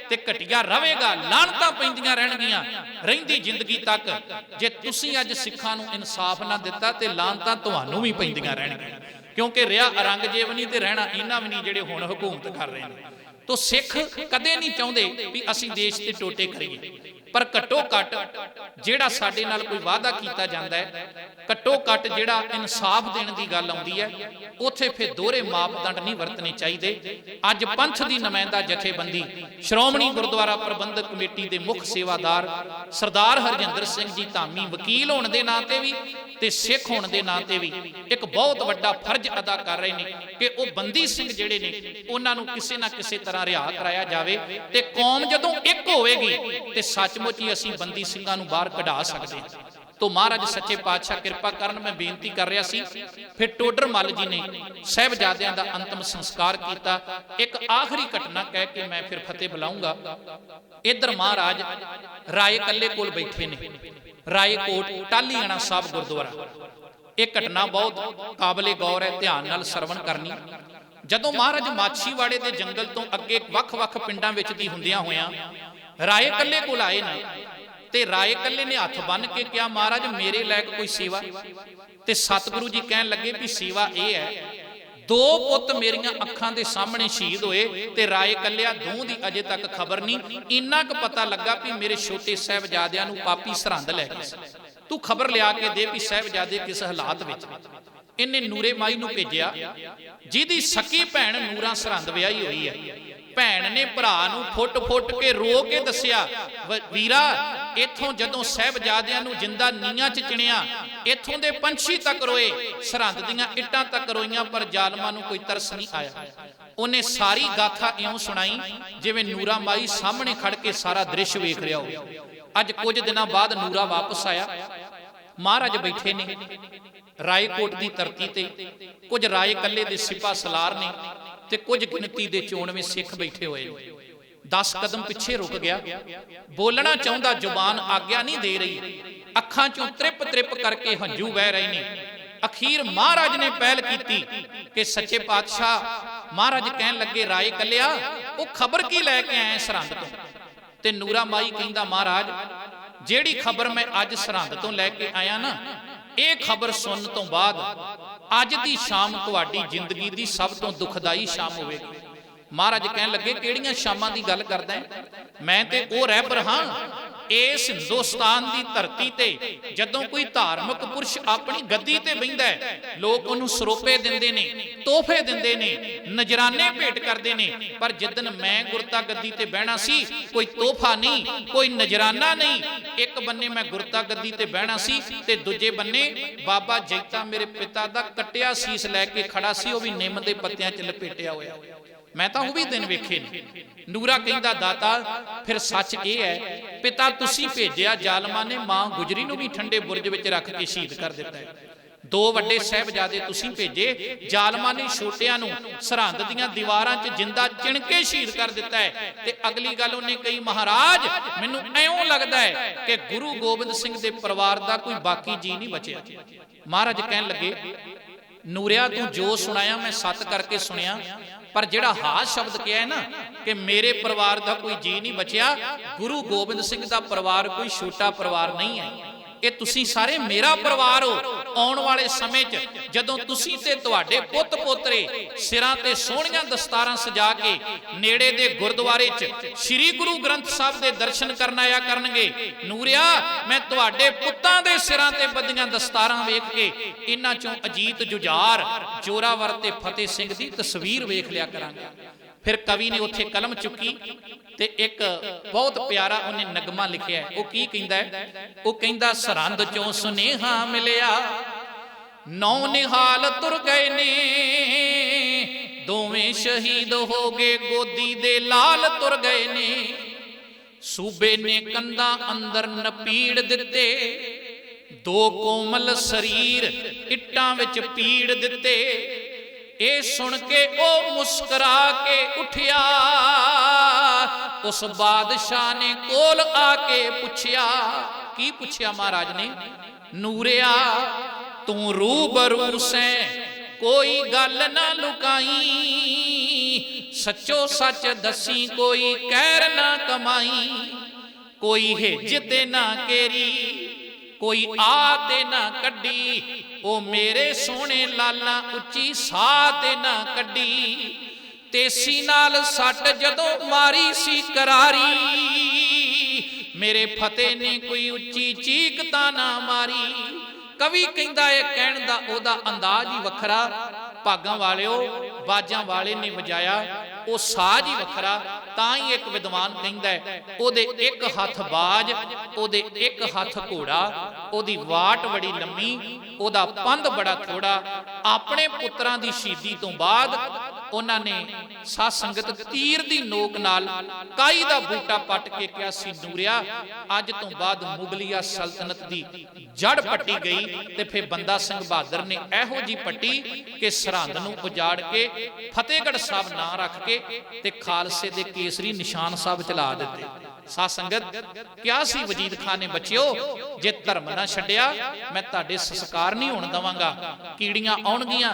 Speaker 1: ਤੇ ਘਟਿਆ ਰਹੇਗਾ ਲਾਹਣਤਾਂ ਪੈਂਦੀਆਂ ਰਹਿਣਗੀਆਂ, ਰਹਿੰਦੀ ਜ਼ਿੰਦਗੀ ਤੱਕ। ਜੇ ਤੁਸੀਂ ਅੱਜ ਸਿੱਖਾਂ ਨੂੰ ਇਨਸਾਫ ਨਾ ਦਿੱਤਾ ਤੇ ਲਾਹਣਤਾਂ ਤੁਹਾਨੂੰ ਵੀ ਪੈਂਦੀਆਂ ਰਹਿਣਗੀਆਂ। ਕਿਉਂਕਿ ਰਿਹਾ ਔਰੰਗਜ਼ੇਬ ਨਹੀਂ ਤੇ ਰਹਿਣਾ ਇਹਨਾਂ ਵੀ ਨਹੀਂ ਜਿਹੜੇ ਹੁਣ ਹਕੂਮਤ ਕਰ ਰਹੇ ਨੇ। ਤੋ ਸਿੱਖ ਕਦੇ ਨਹੀਂ ਚਾਹੁੰਦੇ ਵੀ ਅਸੀਂ ਦੇਸ਼ ਤੇ ਟੋਟੇ ਕਰੀਏ। ਪਰ ਘੱਟੋ ਘੱਟ ਜਿਹੜਾ ਸਾਡੇ ਨਾਲ ਕੋਈ ਵਾਅਦਾ ਕੀਤਾ ਜਾਂਦਾ ਹੈ ਘੱਟੋ ਘੱਟ ਜਿਹੜਾ ਇਨਸਾਫ ਦੇਣ ਦੀ ਗੱਲ ਆਉਂਦੀ ਹੈ, ਉਥੇ ਫਿਰ ਦੋਹਰੇ ਮਾਪਦੰਡ ਨਹੀਂ ਵਰਤਣੇ ਚਾਹੀਦੇ। ਅੱਜ ਪੰਥ ਦੀ ਨੁਮਾਇੰਦਾ ਜਥੇਬੰਦੀ, ਸ਼੍ਰੋਮਣੀ ਗੁਰਦੁਆਰਾ ਪ੍ਰਬੰਧਕ ਕਮੇਟੀ ਦੇ ਮੁੱਖ ਸੇਵਾਦਾਰ ਸਰਦਾਰ ਹਰਜਿੰਦਰ ਸਿੰਘ ਜੀ ਧਾਮੀ ਵਕੀਲ ਹੋਣ ਦੇ ਨਾਂ ਤੇ ਵੀ ਤੇ ਸਿੱਖ ਹੋਣ ਦੇ ਨਾਂ ਤੇ ਵੀ ਇੱਕ ਬਹੁਤ ਵੱਡਾ ਫਰਜ਼ ਅਦਾ ਕਰ ਰਹੇ ਨੇ ਕਿ ਉਹ ਬੰਦੀ ਸਿੰਘ ਜਿਹੜੇ ਨੇ, ਉਹਨਾਂ ਨੂੰ ਕਿਸੇ ਨਾ ਕਿਸੇ ਤਰ੍ਹਾਂ ਰਿਹਾ ਕਰਾਇਆ ਜਾਵੇ ਤੇ ਕੌਮ ਜਦੋਂ ਇੱਕ ਹੋਵੇਗੀ ਤੇ ਸੱਚਮੁੱਚ ਹੀ ਅਸੀਂ ਬੰਦੀ ਸਿੰਘਾਂ ਨੂੰ ਬਾਹਰ ਕਢਾ ਸਕਦੇ ਹਾਂ। ਤੋ ਮਹਾਰਾਜ ਸੱਚੇ ਪਾਤਸ਼ਾਹ ਕਿਰਪਾ ਕਰਨ ਮੈਂ ਬੇਨਤੀ ਕਰ ਰਿਹਾ ਸੀ, ਫਿਰ ਟੋਡਰ ਮੱਲ ਜੀ ਨੇ ਸਹਿਬਜ਼ਾਦਿਆਂ ਦਾ ਅੰਤਮ ਸੰਸਕਾਰ ਕੀਤਾ। ਇੱਕ ਆਖਰੀ ਘਟਨਾ ਕਹਿ ਕੇ ਮੈਂ ਫਿਰ ਫਤਿਹ ਬੁਲਾਉਂਗਾ ਇੱਧਰ ਮਹਾਰਾਜ ਰਾਏ ਕੱਲੇ ਕੋਲ ਬੈਠੇ ਨੇ। ਰਾਏ ਕੋਟ, ਟਾਲੀਆਣਾ ਸਾਹਿਬ ਗੁਰਦੁਆਰਾ। ਇਹ ਘਟਨਾ ਬਹੁਤ ਕਾਬਲੇ ਗੌਰ ਹੈ, ਧਿਆਨ ਨਾਲ ਸਰਵਣ ਕਰਨੀ। ਜਦੋਂ ਮਹਾਰਾਜ ਮਾਛੀਵਾੜੇ ਦੇ ਜੰਗਲ ਤੋਂ ਅੱਗੇ ਵੱਖ-ਵੱਖ ਪਿੰਡਾਂ ਵਿੱਚ ਦੀ ਹੁੰਦਿਆਂ ਹੋਇਆਂ ਰਾਏ ਕੱਲੇ ਕੋਲ ਆਏ ਨਾ ਤੇ ਰਾਏ ਕੱਲੇ ਨੇ ਹੱਥ ਬੰਨ ਕੇ ਕਿਹਾ, ਮਹਾਰਾਜ, ਮੇਰੇ ਲਾਇਕ ਕੋਈ ਸੇਵਾ? ਤੇ ਸਤਿਗੁਰੂ ਜੀ ਕਹਿਣ ਲੱਗੇ ਵੀ ਸੇਵਾ ਇਹ ਹੈ, ਦੋ ਪੁੱਤ ਮੇਰੀਆਂ ਅੱਖਾਂ ਦੇ ਸਾਹਮਣੇ ਸ਼ਹੀਦ ਹੋਏ ਤੇ ਰਾਏ ਕੱਲਿਆ ਦੋ ਦੀ ਅਜੇ ਤੱਕ ਖਬਰ ਨਹੀਂ। ਇੰਨਾ ਕੁ ਪਤਾ ਲੱਗਾ ਵੀ ਮੇਰੇ ਛੋਟੇ ਸਾਹਿਬਜ਼ਾਦਿਆਂ ਨੂੰ ਪਾਪੀ ਸਰਹੰਦ ਲੈ ਗਏ। ਤੂੰ ਖਬਰ ਲਿਆ ਕੇ ਦੇ ਵੀ ਸਾਹਿਬਜ਼ਾਦੇ ਕਿਸ ਹਾਲਾਤ ਵਿੱਚ ਇਹਨੇ ਨੂਰੇ ਮਾਈ ਨੂੰ ਭੇਜਿਆ, ਜਿਹਦੀ ਸਕੀ ਭੈਣ ਨੂਰਾ ਸਰਹੰਦ ਵਿਆਹੀ ਹੋਈ ਹੈ ਭੈਣ ਨੇ ਭਰਾ ਨੂੰ ਫੁੱਟ-ਫੁੱਟ ਕੇ ਰੋ ਕੇ ਦੱਸਿਆ, "ਵ- ਵੀਰਾ, ਇੱਥੋਂ ਜਦੋਂ ਸਹਿਬਜ਼ਾਦਿਆਂ ਨੂੰ ਜਿੰਦਾ ਨੀਆਂ 'ਚ ਚਿਣਿਆ, ਇੱਥੋਂ ਦੇ ਪੰਛੀ ਤੱਕ ਰੋਏ, ਸਰਹੰਦ ਦੀਆਂ ਇੱਟਾਂ ਤੱਕ ਰੋਈਆਂ, ਪਰ ਜ਼ਾਲਮਾਂ ਨੂੰ ਕੋਈ ਤਰਸ ਨਹੀਂ ਆਇਆ। ਉਹਨੇ ਸਾਰੀ ਗਾਥਾ ਇਉਂ ਸੁਣਾਈ, ਜਿਵੇਂ ਨੂਰਾ ਮਾਈ ਸਾਹਮਣੇ ਖੜ ਕੇ ਸਾਰਾ ਦ੍ਰਿਸ਼ ਵੇਖ ਰਿਹਾ ਹੋਵੇ। ਅੱਜ ਕੁਝ ਦਿਨਾਂ ਬਾਅਦ ਨੂਰਾ ਵਾਪਸ ਆਇਆ। ਮਹਾਰਾਜ ਬੈਠੇ ਨੇ। ਰਾਏਕੋਟ ਦੀ ਧਰਤੀ ਤੇ ਕੁਝ ਰਾਏ ਕੱਲੇ ਦੇ ਸਿਪਾ ਸਲਾਰ ਨੇ। ਤੇ ਕੁਝ ਗਿਣਤੀ ਦੇ ਚੋਣਵੇਂ ਸਿੱਖ ਬੈਠੇ ਹੋਏ ਨੇ। 10 ਕਦਮ ਪਿੱਛੇ ਰੁਕ ਗਿਆ। ਬੋਲਣਾ ਚਾਹੁੰਦਾ ਜ਼ੁਬਾਨ ਆਗਿਆ ਨਹੀਂ ਦੇ ਰਹੀ। ਅੱਖਾਂ ਚੋਂ ਤ੍ਰਿਪ ਤ੍ਰਿਪ ਕਰਕੇ ਹੰਝੂ ਵਹਿ ਰਹੇ ਨੇ। ਅਖੀਰ ਮਹਾਰਾਜ ਨੇ ਪਹਿਲ ਕੀਤੀ ਕਿ ਸੱਚੇ ਪਾਤਸ਼ਾਹ ਮਹਾਰਾਜ ਕਹਿਣ ਲੱਗੇ, ਰਾਏ ਕੱਲਿਆ, ਉਹ ਖਬਰ ਕੀ ਲੈ ਕੇ ਆਏ ਸਰਹੰਦ ਤੋਂ? ਤੇ ਨੂਰਾ ਮਾਈ ਕਹਿੰਦਾ, ਮਹਾਰਾਜ, ਜਿਹੜੀ ਖਬਰ ਮੈਂ ਅੱਜ ਸਰਹੰਦ ਤੋਂ ਲੈ ਕੇ ਆਇਆ ਨਾ, ਇਹ ਖਬਰ ਸੁਣਨ ਤੋਂ ਬਾਅਦ ਅੱਜ ਦੀ ਸ਼ਾਮ ਤੁਹਾਡੀ ਜ਼ਿੰਦਗੀ ਦੀ ਸਭ ਤੋਂ ਦੁਖਦਾਈ ਸ਼ਾਮ ਹੋਵੇਗੀ। ਮਹਾਰਾਜ ਕਹਿਣ ਲੱਗੇ, ਕਿਹੜੀਆਂ ਸ਼ਾਮਾਂ ਦੀ ਗੱਲ ਕਰਦਾ ਮੈਂ ਤੇ ਉਹ ਰਹਿਬਰ ਹਾਂ। ਇਸ ਹਿੰਦੁਸਤਾਨ ਦੀ ਧਰਤੀ ਤੇ ਜਦੋਂ ਕੋਈ ਧਾਰਮਿਕ ਪੁਰਸ਼ ਆਪਣੀ ਗੱਦੀ ਤੇ ਬੈੰਦਾ ਹੈ, ਲੋਕ ਉਹਨੂੰ ਸਰੋਪੇ ਦਿੰਦੇ ਨੇ, ਤੋਹਫੇ ਦਿੰਦੇ ਨੇ, ਨਜਰਾਨੇ ਭੇਟ ਕਰਦੇ ਨੇ। ਪਰ ਜਿੱਦਨ ਮੈਂ ਗੁਰਤਾ ਗੱਦੀ ਤੇ ਬਹਿਣਾ ਸੀ, ਕੋਈ ਤੋਹਫਾ ਨਹੀਂ, ਕੋਈ ਨਜਰਾਨਾ ਨਹੀਂ। ਇੱਕ ਬੰਨੇ ਮੈਂ ਗੁਰਤਾ ਗੱਦੀ ਤੇ ਬਹਿਣਾ ਸੀ ਤੇ ਦੂਜੇ ਬੰਨੇ ਬਾਬਾ ਜੈਤਾ ਮੇਰੇ ਪਿਤਾ ਦਾ ਕੱਟਿਆ ਸੀਸ ਲੈ ਕੇ ਖੜਾ ਸੀ, ਉਹ ਵੀ ਨਿੰਮ ਦੇ ਪੱਤਿਆਂ 'ਚ ਲਪੇਟਿਆ ਹੋਇਆ। ਮੈਂ ਤਾਂ ਉਹ ਵੀ ਦਿਨ ਵੇਖੇ ਨੇ। ਨੂਰਾ ਕਹਿੰਦਾ, ਦਾਤਾ, ਫਿਰ ਸੱਚ ਇਹ ਹੈ, ਪਿਤਾ ਤੁਸੀਂ ਭੇਜਿਆ, ਜ਼ਾਲਮਾਂ ਨੇ ਮਾਂ ਗੁਜਰੀ ਨੂੰ ਵੀ ਠੰਡੇ ਬੁਰਜ ਵਿੱਚ ਰੱਖ ਕੇ ਸ਼ਹੀਦ ਕਰ ਦਿੱਤਾ ਦੋ ਵੱਡੇ ਸਹਿਬਜ਼ਾਦੇ ਤੁਸੀਂ ਭੇਜੇ, ਜ਼ਾਲਮਾਂ ਨੇ ਛੋਟਿਆਂ ਨੂੰ ਸਰਹੰਦ ਦੀਆਂ ਦੀਵਾਰਾਂ 'ਚ ਜਿੰਦਾ ਚਿਣ ਕੇ ਸ਼ਹੀਦ ਕਰ ਦਿੱਤਾ ਹੈ। ਤੇ ਅਗਲੀ ਗੱਲ ਉਹਨੇ ਕਹੀ, ਮਹਾਰਾਜ, ਮੈਨੂੰ ਐਉਂ ਲੱਗਦਾ ਹੈ ਕਿ ਗੁਰੂ ਗੋਬਿੰਦ ਸਿੰਘ ਦੇ ਪਰਿਵਾਰ ਦਾ ਕੋਈ ਬਾਕੀ ਜੀ ਨਹੀਂ ਬਚਿਆ। ਮਹਾਰਾਜ ਕਹਿਣ ਲੱਗੇ, ਨੂਰਿਆ, ਤੂੰ ਜੋ ਸੁਣਾਇਆ, ਮੈਂ ਸੱਤ ਕਰਕੇ ਸੁਣਿਆ। ਪਰ ਜਿਹੜਾ ਹਾ ਸ਼ਬਦ ਕਿਹਾ ਹੈ ਨਾ ਕਿ ਮੇਰੇ ਪਰਿਵਾਰ ਦਾ ਕੋਈ ਜੀ ਨਹੀਂ ਬਚਿਆ, ਗੁਰੂ ਗੋਬਿੰਦ ਸਿੰਘ ਦਾ ਪਰਿਵਾਰ ਕੋਈ ਛੋਟਾ ਪਰਿਵਾਰ ਨਹੀਂ ਹੈ। ਇਹ ਤੁਸੀਂ ਸਾਰੇ ਮੇਰਾ ਪਰਿਵਾਰ ਹੋ ਆਉਣ ਵਾਲੇ ਸਮੇਂ 'ਚ ਜਦੋਂ ਤੁਸੀਂ ਤੇ ਤੁਹਾਡੇ ਪੁੱਤ ਪੋਤਰੇ ਸਿਰਾਂ ਤੇ ਸੋਹਣੀਆਂ ਦਸਤਾਰਾਂ ਸਜਾ ਕੇ ਨੇੜੇ ਦੇ ਗੁਰਦੁਆਰੇ 'ਚ ਸ੍ਰੀ ਗੁਰੂ ਗ੍ਰੰਥ ਸਾਹਿਬ ਦੇ ਦਰਸ਼ਨ ਕਰਨ ਆਇਆ ਕਰਨਗੇ। ਨੂਰਿਆ ਮੈਂ ਤੁਹਾਡੇ ਪੁੱਤਾਂ ਦੇ ਸਿਰਾਂ ਤੇ ਬੱਦੀਆਂ ਦਸਤਾਰਾਂ ਵੇਖ ਕੇ ਇਹਨਾਂ 'ਚੋਂ ਅਜੀਤ ਜੁਝਾਰ ਜੋਰਾਵਰ ਤੇ ਫਤਿਹ ਸਿੰਘ ਦੀ ਤਸਵੀਰ ਵੇਖ ਲਿਆ ਕਰਾਂਗੇ। ਫਿਰ ਕਵੀ ਨੇ ਉੱਥੇ ਕਲਮ ਚੁੱਕੀ ਤੇ ਇੱਕ ਬਹੁਤ ਪਿਆਰਾ ਉਹਨੇ ਨਗਮਾ ਲਿਖਿਆ ਉਹ ਕੀ ਕਹਿੰਦਾ ਹੈ? ਉਹ ਕਹਿੰਦਾ, ਸਰਹੰਦ ਚੋਂ ਸੁਨੇਹਾ ਮਿਲਿਆ, ਨੌ ਨਿਹਾਲ ਤੁਰ ਗਏ ਨੇ। ਦੋਵੇਂ ਸ਼ਹੀਦ ਹੋ ਗਏ, ਗੋਦੀ ਦੇ ਲਾਲ ਤੁਰ ਗਏ ਨੇ। ਸੂਬੇ ਨੇ ਕੰਧਾਂ ਅੰਦਰ ਨਪੀੜ ਦਿੱਤੇ, ਦੋ ਕੋਮਲ ਸਰੀਰ ਇੱਟਾਂ ਵਿੱਚ ਪੀੜ ਦਿੱਤੇ। ਇਹ ਸੁਣ ਕੇ ਉਹ ਮੁਸਕਰਾ ਕੇ ਉਠਿਆ। ਉਸ ਬਾਦਸ਼ਾਹ ਨੇ ਕੋਲ ਆ ਕੇ ਪੁੱਛਿਆ, ਕੀ ਪੁੱਛਿਆ ਮਹਾਰਾਜ ਨੇ? ਨੂਰਿਆ, ਤੂੰ ਰੂਬਰੂ ਸੈਂ, ਕੋਈ ਗੱਲ ਨਾ ਲੁਕਾਈ। ਸੱਚੋ ਸੱਚ ਦਸੀ ਕੋਈ ਕਹਿਰ ਨਾ ਕਮਾਈ। ਕੋਈ ਹਿੱਜ ਤੇ ਨਾ ਕੇਰੀ ਕੋਈ ਆ ਤੇ ਨਾ ਕੱਢੀ, ਉਹ ਮੇਰੇ ਸੋਹਣੇ ਲਾਲਾ ਉੱਚੀ ਸਾਹ ਤੇ ਨਾ ਕੱਢੀ। ਤੇਸੀ ਨਾਲ ਸੱਟ ਜਦੋਂ ਮਾਰੀ ਸੀ ਕਰਾਰੀ, ਮੇਰੇ ਫਤਿਹ ਨੇ ਕੋਈ ਉੱਚੀ ਚੀਕ ਤਾਂ ਨਾ ਮਾਰੀ। ਕਵੀ ਕਹਿੰਦਾ ਇਹ ਕਹਿਣ ਦਾ ਉਹਦਾ ਅੰਦਾਜ਼ ਹੀ ਵੱਖਰਾ। ਭਾਗਾਂ ਵਾਲਿਓ, ਬਾਜਾਂ ਵਾਲੇ ਨੇ ਵਜਾਇਆ ਉਹ ਸਾਜ਼ ਹੀ ਵੱਖਰਾ ਤਾਂ ਹੀ ਇੱਕ ਵਿਦਵਾਨ ਕਹਿੰਦਾ ਹੈ, ਉਹਦੇ ਇੱਕ ਹੱਥ ਬਾਜ ਉਹਦੇ ਇੱਕ ਹੱਥ ਘੋੜਾ ਉਹਦੀ ਵਾਟ ਬੜੀ ਲੰਮੀ ਉਹਦਾ ਪੰਧ ਬੜਾ ਥੋੜਾ ਆਪਣੇ ਪੁੱਤਰਾਂ ਦੀ ਸ਼ਹੀਦੀ ਤੋਂ ਬਾਅਦ ਉਹਨਾਂ ਨੇ ਸਾਧ ਸੰਗਤ ਤੀਰ ਦੀ ਨੋਕ ਨਾਲ ਕਾਈ ਦਾ ਬੂਟਾ ਪੱਟ ਕੇ ਕਿਹਾ ਸੀ ਨੂਰਿਆ, ਅੱਜ ਤੋਂ ਬਾਅਦ ਮੁਗਲੀਆ ਸਲਤਨਤ ਦੀ ਜੜ ਪੱਟੀ ਗਈ ਤੇ ਫਿਰ ਬੰਦਾ ਸਿੰਘ ਬਹਾਦਰ ਨੇ ਇਹੋ ਜੀ ਪੱਟੀ ਕਿ ਸਰਹੰਦ ਨੂੰ ਉਜਾੜ ਕੇ ਫਤਿਹਗੜ੍ਹ ਸਾਹਿਬ ਨਾਂ ਰੱਖ ਕੇ ਤੇ ਖਾਲਸੇ ਦੇ ਕੇਸਰੀ ਨਿਸ਼ਾਨ ਸਾਹਿਬ ਚਲਾ ਦਿੱਤੇ। ਸਾਧ ਸੰਗਤ ਕਿਹਾ ਸੀ ਵਜੀਦ ਖਾਨ ਨੇ, ਬੱਚਿਓ, ਜੇ ਧਰਮ ਨਾ ਛੱਡਿਆ, ਮੈਂ ਤੁਹਾਡੇ ਸੰਸਕਾਰ ਨਹੀਂ ਹੋਣ ਦਵਾਂਗਾ। ਕੀੜੀਆਂ ਆਉਣਗੀਆਂ,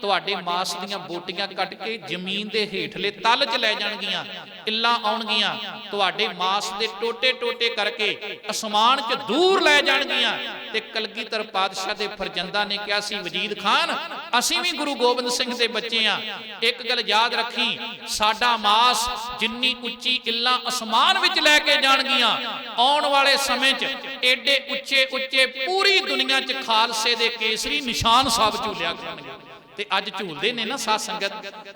Speaker 1: ਤੁਹਾਡੇ ਮਾਸ ਦੀਆਂ ਬੋਟੀਆਂ ਕੱਟ ਕੇ ਜ਼ਮੀਨ ਦੇ ਹੇਠਲੇ ਤਲ 'ਚ ਲੈ ਜਾਣਗੀਆਂ, ਇੱਲਾਂ ਆਉਣਗੀਆਂ, ਤੁਹਾਡੇ ਮਾਸ ਦੇ ਟੋਟੇ ਟੋਟੇ ਕਰਕੇ ਅਸਮਾਨ 'ਚ ਦੂਰ ਲੈ ਜਾਣਗੀਆਂ। ਤੇ ਕਲਗੀਧਰ ਪਾਤਸ਼ਾਹ ਦੇ ਫਰਜ਼ੰਦਾ ਨੇ ਕਿਹਾ ਸੀ, ਵਜੀਦ ਖਾਨ, ਅਸੀਂ ਵੀ ਗੁਰੂ ਗੋਬਿੰਦ ਸਿੰਘ ਦੇ ਬੱਚੇ ਆ। ਇੱਕ ਗੱਲ ਯਾਦ ਰੱਖੀ, ਸਾਡਾ ਮਾਸ ਜਿੰਨੀ ਉੱਚੀ ਇੱਲਾਂ ਅਸਮਾਨ ਵਿੱਚ ਲੈ ਕੇ ਜਾਣਗੀਆਂ, ਆਉਣ ਵਾਲੇ ਸਮੇਂ 'ਚ ਏਡੇ ਉੱਚੇ ਉੱਚੇ ਪੂਰੀ ਦੁਨੀਆ 'ਚ ਖਾਲਸੇ ਦੇ ਕੇਸਰੀ ਨਿਸ਼ਾਨ ਸਾਹਿਬ ਝੂਲਿਆ ਕਰਨਗੇ। ਤੇ ਅੱਜ ਝੂਲਦੇ ਨੇ ਨਾ ਸਾਧ ਸੰਗਤ।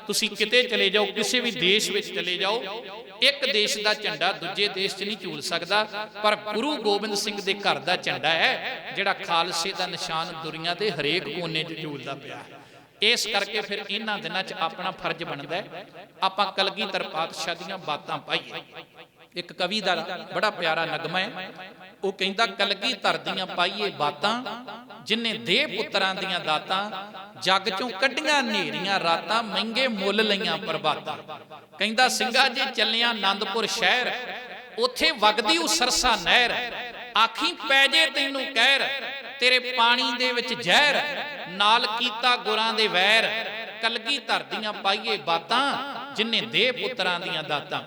Speaker 1: ਤੁਸੀਂ ਕਿਤੇ ਚਲੇ ਜਾਓ, ਕਿਸੇ ਵੀ ਦੇਸ਼ ਵਿੱਚ ਚਲੇ ਜਾਓ, ਇੱਕ ਦੇਸ਼ ਦਾ ਝੰਡਾ ਦੂਜੇ ਦੇਸ਼ 'ਚ ਨਹੀਂ ਝੂਲ ਸਕਦਾ, ਪਰ ਗੁਰੂ ਗੋਬਿੰਦ ਸਿੰਘ ਦੇ ਘਰ ਦਾ ਝੰਡਾ ਹੈ, ਜਿਹੜਾ ਖਾਲਸੇ ਦਾ ਨਿਸ਼ਾਨ ਦੁਨੀਆ ਦੇ ਹਰੇਕ ਕੋਨੇ 'ਚ ਝੂਲਦਾ ਪਿਆ ਹੈ। ਇਸ ਕਰਕੇ ਫਿਰ ਇਹਨਾਂ ਦਿਨਾਂ 'ਚ ਆਪਣਾ ਫਰਜ਼ ਬਣਦਾ ਆਪਾਂ ਕਲਗੀਧਰ ਪਾਤਸ਼ਾਹ ਦੀਆਂ ਬਾਤਾਂ ਪਾਈਏ। ਇੱਕ ਕਵੀ ਦਾ ਬੜਾ ਪਿਆਰਾ ਨਗਮਾ ਹੈ, ਉਹ ਕਹਿੰਦਾ ਕਲਗੀ ਧਰਦੀਆਂ ਪਾਈਏ ਬਾਤਾਂ, ਜਿਨੇ ਦੇ ਪੁੱਤਰਾਂ ਦੀਆਂ ਦਾਤਾਂ, ਜੱਗ ਚੋਂ ਕੱਢੀਆਂ ਨੇਰੀਆਂ ਰਾਤਾਂ, ਮਹਿੰਗੇ ਮੁੱਲ ਲਈਆਂ ਪ੍ਰਭਾਤਾਂ ਕਹਿੰਦਾ, ਸਿੰਘਾ ਜੇ ਚੱਲਿਆ ਆਨੰਦਪੁਰ ਸ਼ਹਿਰ, ਉੱਥੇ ਵਗਦੀ ਉਹ ਸਰਸਾ ਨਹਿਰ ਆਖੀ ਪੈ ਜੇ ਤੈਨੂੰ ਕਹਿਰ, ਤੇਰੇ ਪਾਣੀ ਦੇ ਵਿੱਚ ਜ਼ਹਿਰ, ਨਾਲ ਕੀਤਾ ਗੁਰਾਂ ਦੇ ਵੈਰ, ਕਲਗੀ ਧਰਦੀਆਂ ਪਾਈਏ ਬਾਤਾਂ, ਜਿਨੇ ਦੇ ਪੁੱਤਰਾਂ ਦੀਆਂ ਦਾਤਾਂ।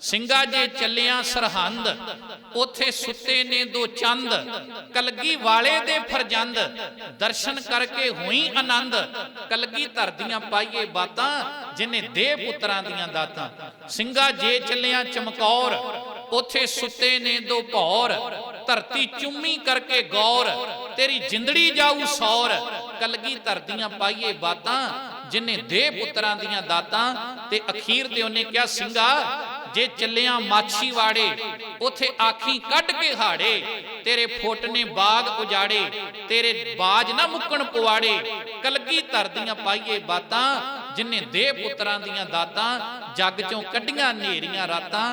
Speaker 1: ਸਿੰਘਾ ਜੇ ਚੱਲਿਆ ਸਰਹੰਦ, ਉਥੇ ਸੁੱਤੇ ਨੇ ਦੋ ਚੰਦ, ਕਲਗੀ ਵਾਲੇ ਦੇ ਫਰਜੰਦ, ਦਰਸ਼ਨ ਕਰਕੇ ਹੋਈ ਆਨੰਦ, ਕਲਗੀ ਧਰਦੀਆਂ ਪਾਈਏ ਬਾਤਾਂ, ਜਿਨੇ ਦੇ ਪੁੱਤਰਾਂ ਦੀਆਂ ਦਾਤਾਂ। ਸਿੰਘਾ ਜੇ ਚੱਲਿਆ ਚਮਕੌਰ, ਉਥੇ ਸੁੱਤੇ ਨੇ ਦੋ ਭੌਰ ਧਰਤੀ ਚੁੰਮੀ ਕਰਕੇ ਗੌਰ, ਤੇਰੀ ਜਿੰਦੜੀ ਜਾਊ ਸੌਰ। ਕਲਗੀ ਧਰਦੀਆਂ ਪਾਈਏ ਬਾਤਾਂ ਜਿਨੇ ਦੇ ਪੁੱਤਰਾਂ ਦੀਆਂ ਦਾਤਾਂ, ਤੇ ਅਖੀਰ ਤੇ ਉਹਨੇ ਕਿਹਾ ਸਿੰਘਾ ਜੇ ਚੱਲਿਆ ਮਾਛੀ ਵਾੜੇ ਉਥੇ ਆਖੀ ਕੱਢ ਕੇ ਹਾੜੇ, ਤੇਰੇ ਫੁੱਟ ਨੇ ਬਾਗ ਉਜਾੜੇ, ਤੇਰੇ ਬਾਜ ਨਾ ਮੁੱਕਣ ਪਵਾੜੇ ਕਲਗੀ ਧਰਦੀਆਂ ਪਾਈਏ ਬਾਤਾਂ ਜਿਨੇ ਦੇ ਪੁੱਤਰਾਂ ਦੀਆਂ ਦਾਤਾਂ, ਜੱਗ ਚੋਂ ਕੱਢੀਆਂ ਨੇਰੀਆਂ ਰਾਤਾਂ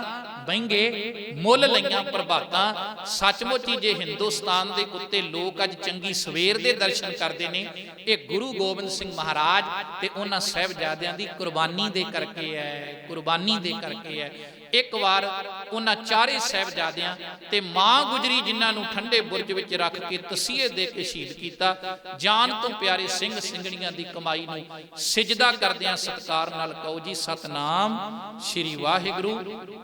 Speaker 1: ਬਹਿੰਗੇ ਮੁੱਲ ਲਈਆਂ ਪ੍ਰਭਾਤਾਂ। ਸੱਚਮੁੱਚ ਹੀ ਜੇ ਹਿੰਦੁਸਤਾਨ ਦੇ ਉੱਤੇ ਲੋਕ ਅੱਜ ਚੰਗੀ ਸਵੇਰ ਦੇ ਦਰਸ਼ਨ ਕਰਦੇ ਨੇ, ਇਹ ਗੁਰੂ ਗੋਬਿੰਦ ਸਿੰਘ ਮਹਾਰਾਜ ਤੇ ਉਹਨਾਂ ਸਾਹਿਬਜ਼ਾਦਿਆਂ ਦੀ ਕੁਰਬਾਨੀ ਦੇ ਕਰਕੇ ਹੈ ਕੁਰਬਾਨੀ ਦੇ ਕਰਕੇ ਹੈ ਇੱਕ ਵਾਰ ਉਹਨਾਂ ਚਾਰੇ ਸਾਹਿਬਜ਼ਾਦਿਆਂ ਤੇ ਮਾਂ ਗੁਜਰੀ ਜਿਨ੍ਹਾਂ ਨੂੰ ਠੰਡੇ ਬੁਰਜ ਵਿੱਚ ਰੱਖ ਕੇ ਤਸੀਹੇ ਦੇ ਕੇ ਸ਼ਹੀਦ ਕੀਤਾ, ਜਾਨ ਤੋਂ ਪਿਆਰੇ ਸਿੰਘ ਸਿੰਘਣੀਆਂ ਦੀ ਕਮਾਈ ਨੂੰ ਸਿਜਦਾ ਕਰਦਿਆਂ ਸਤਕਾਰ ਨਾਲ ਕਹੋ ਜੀ, ਸਤਨਾਮ ਸ੍ਰੀ ਵਾਹਿਗੁਰੂ।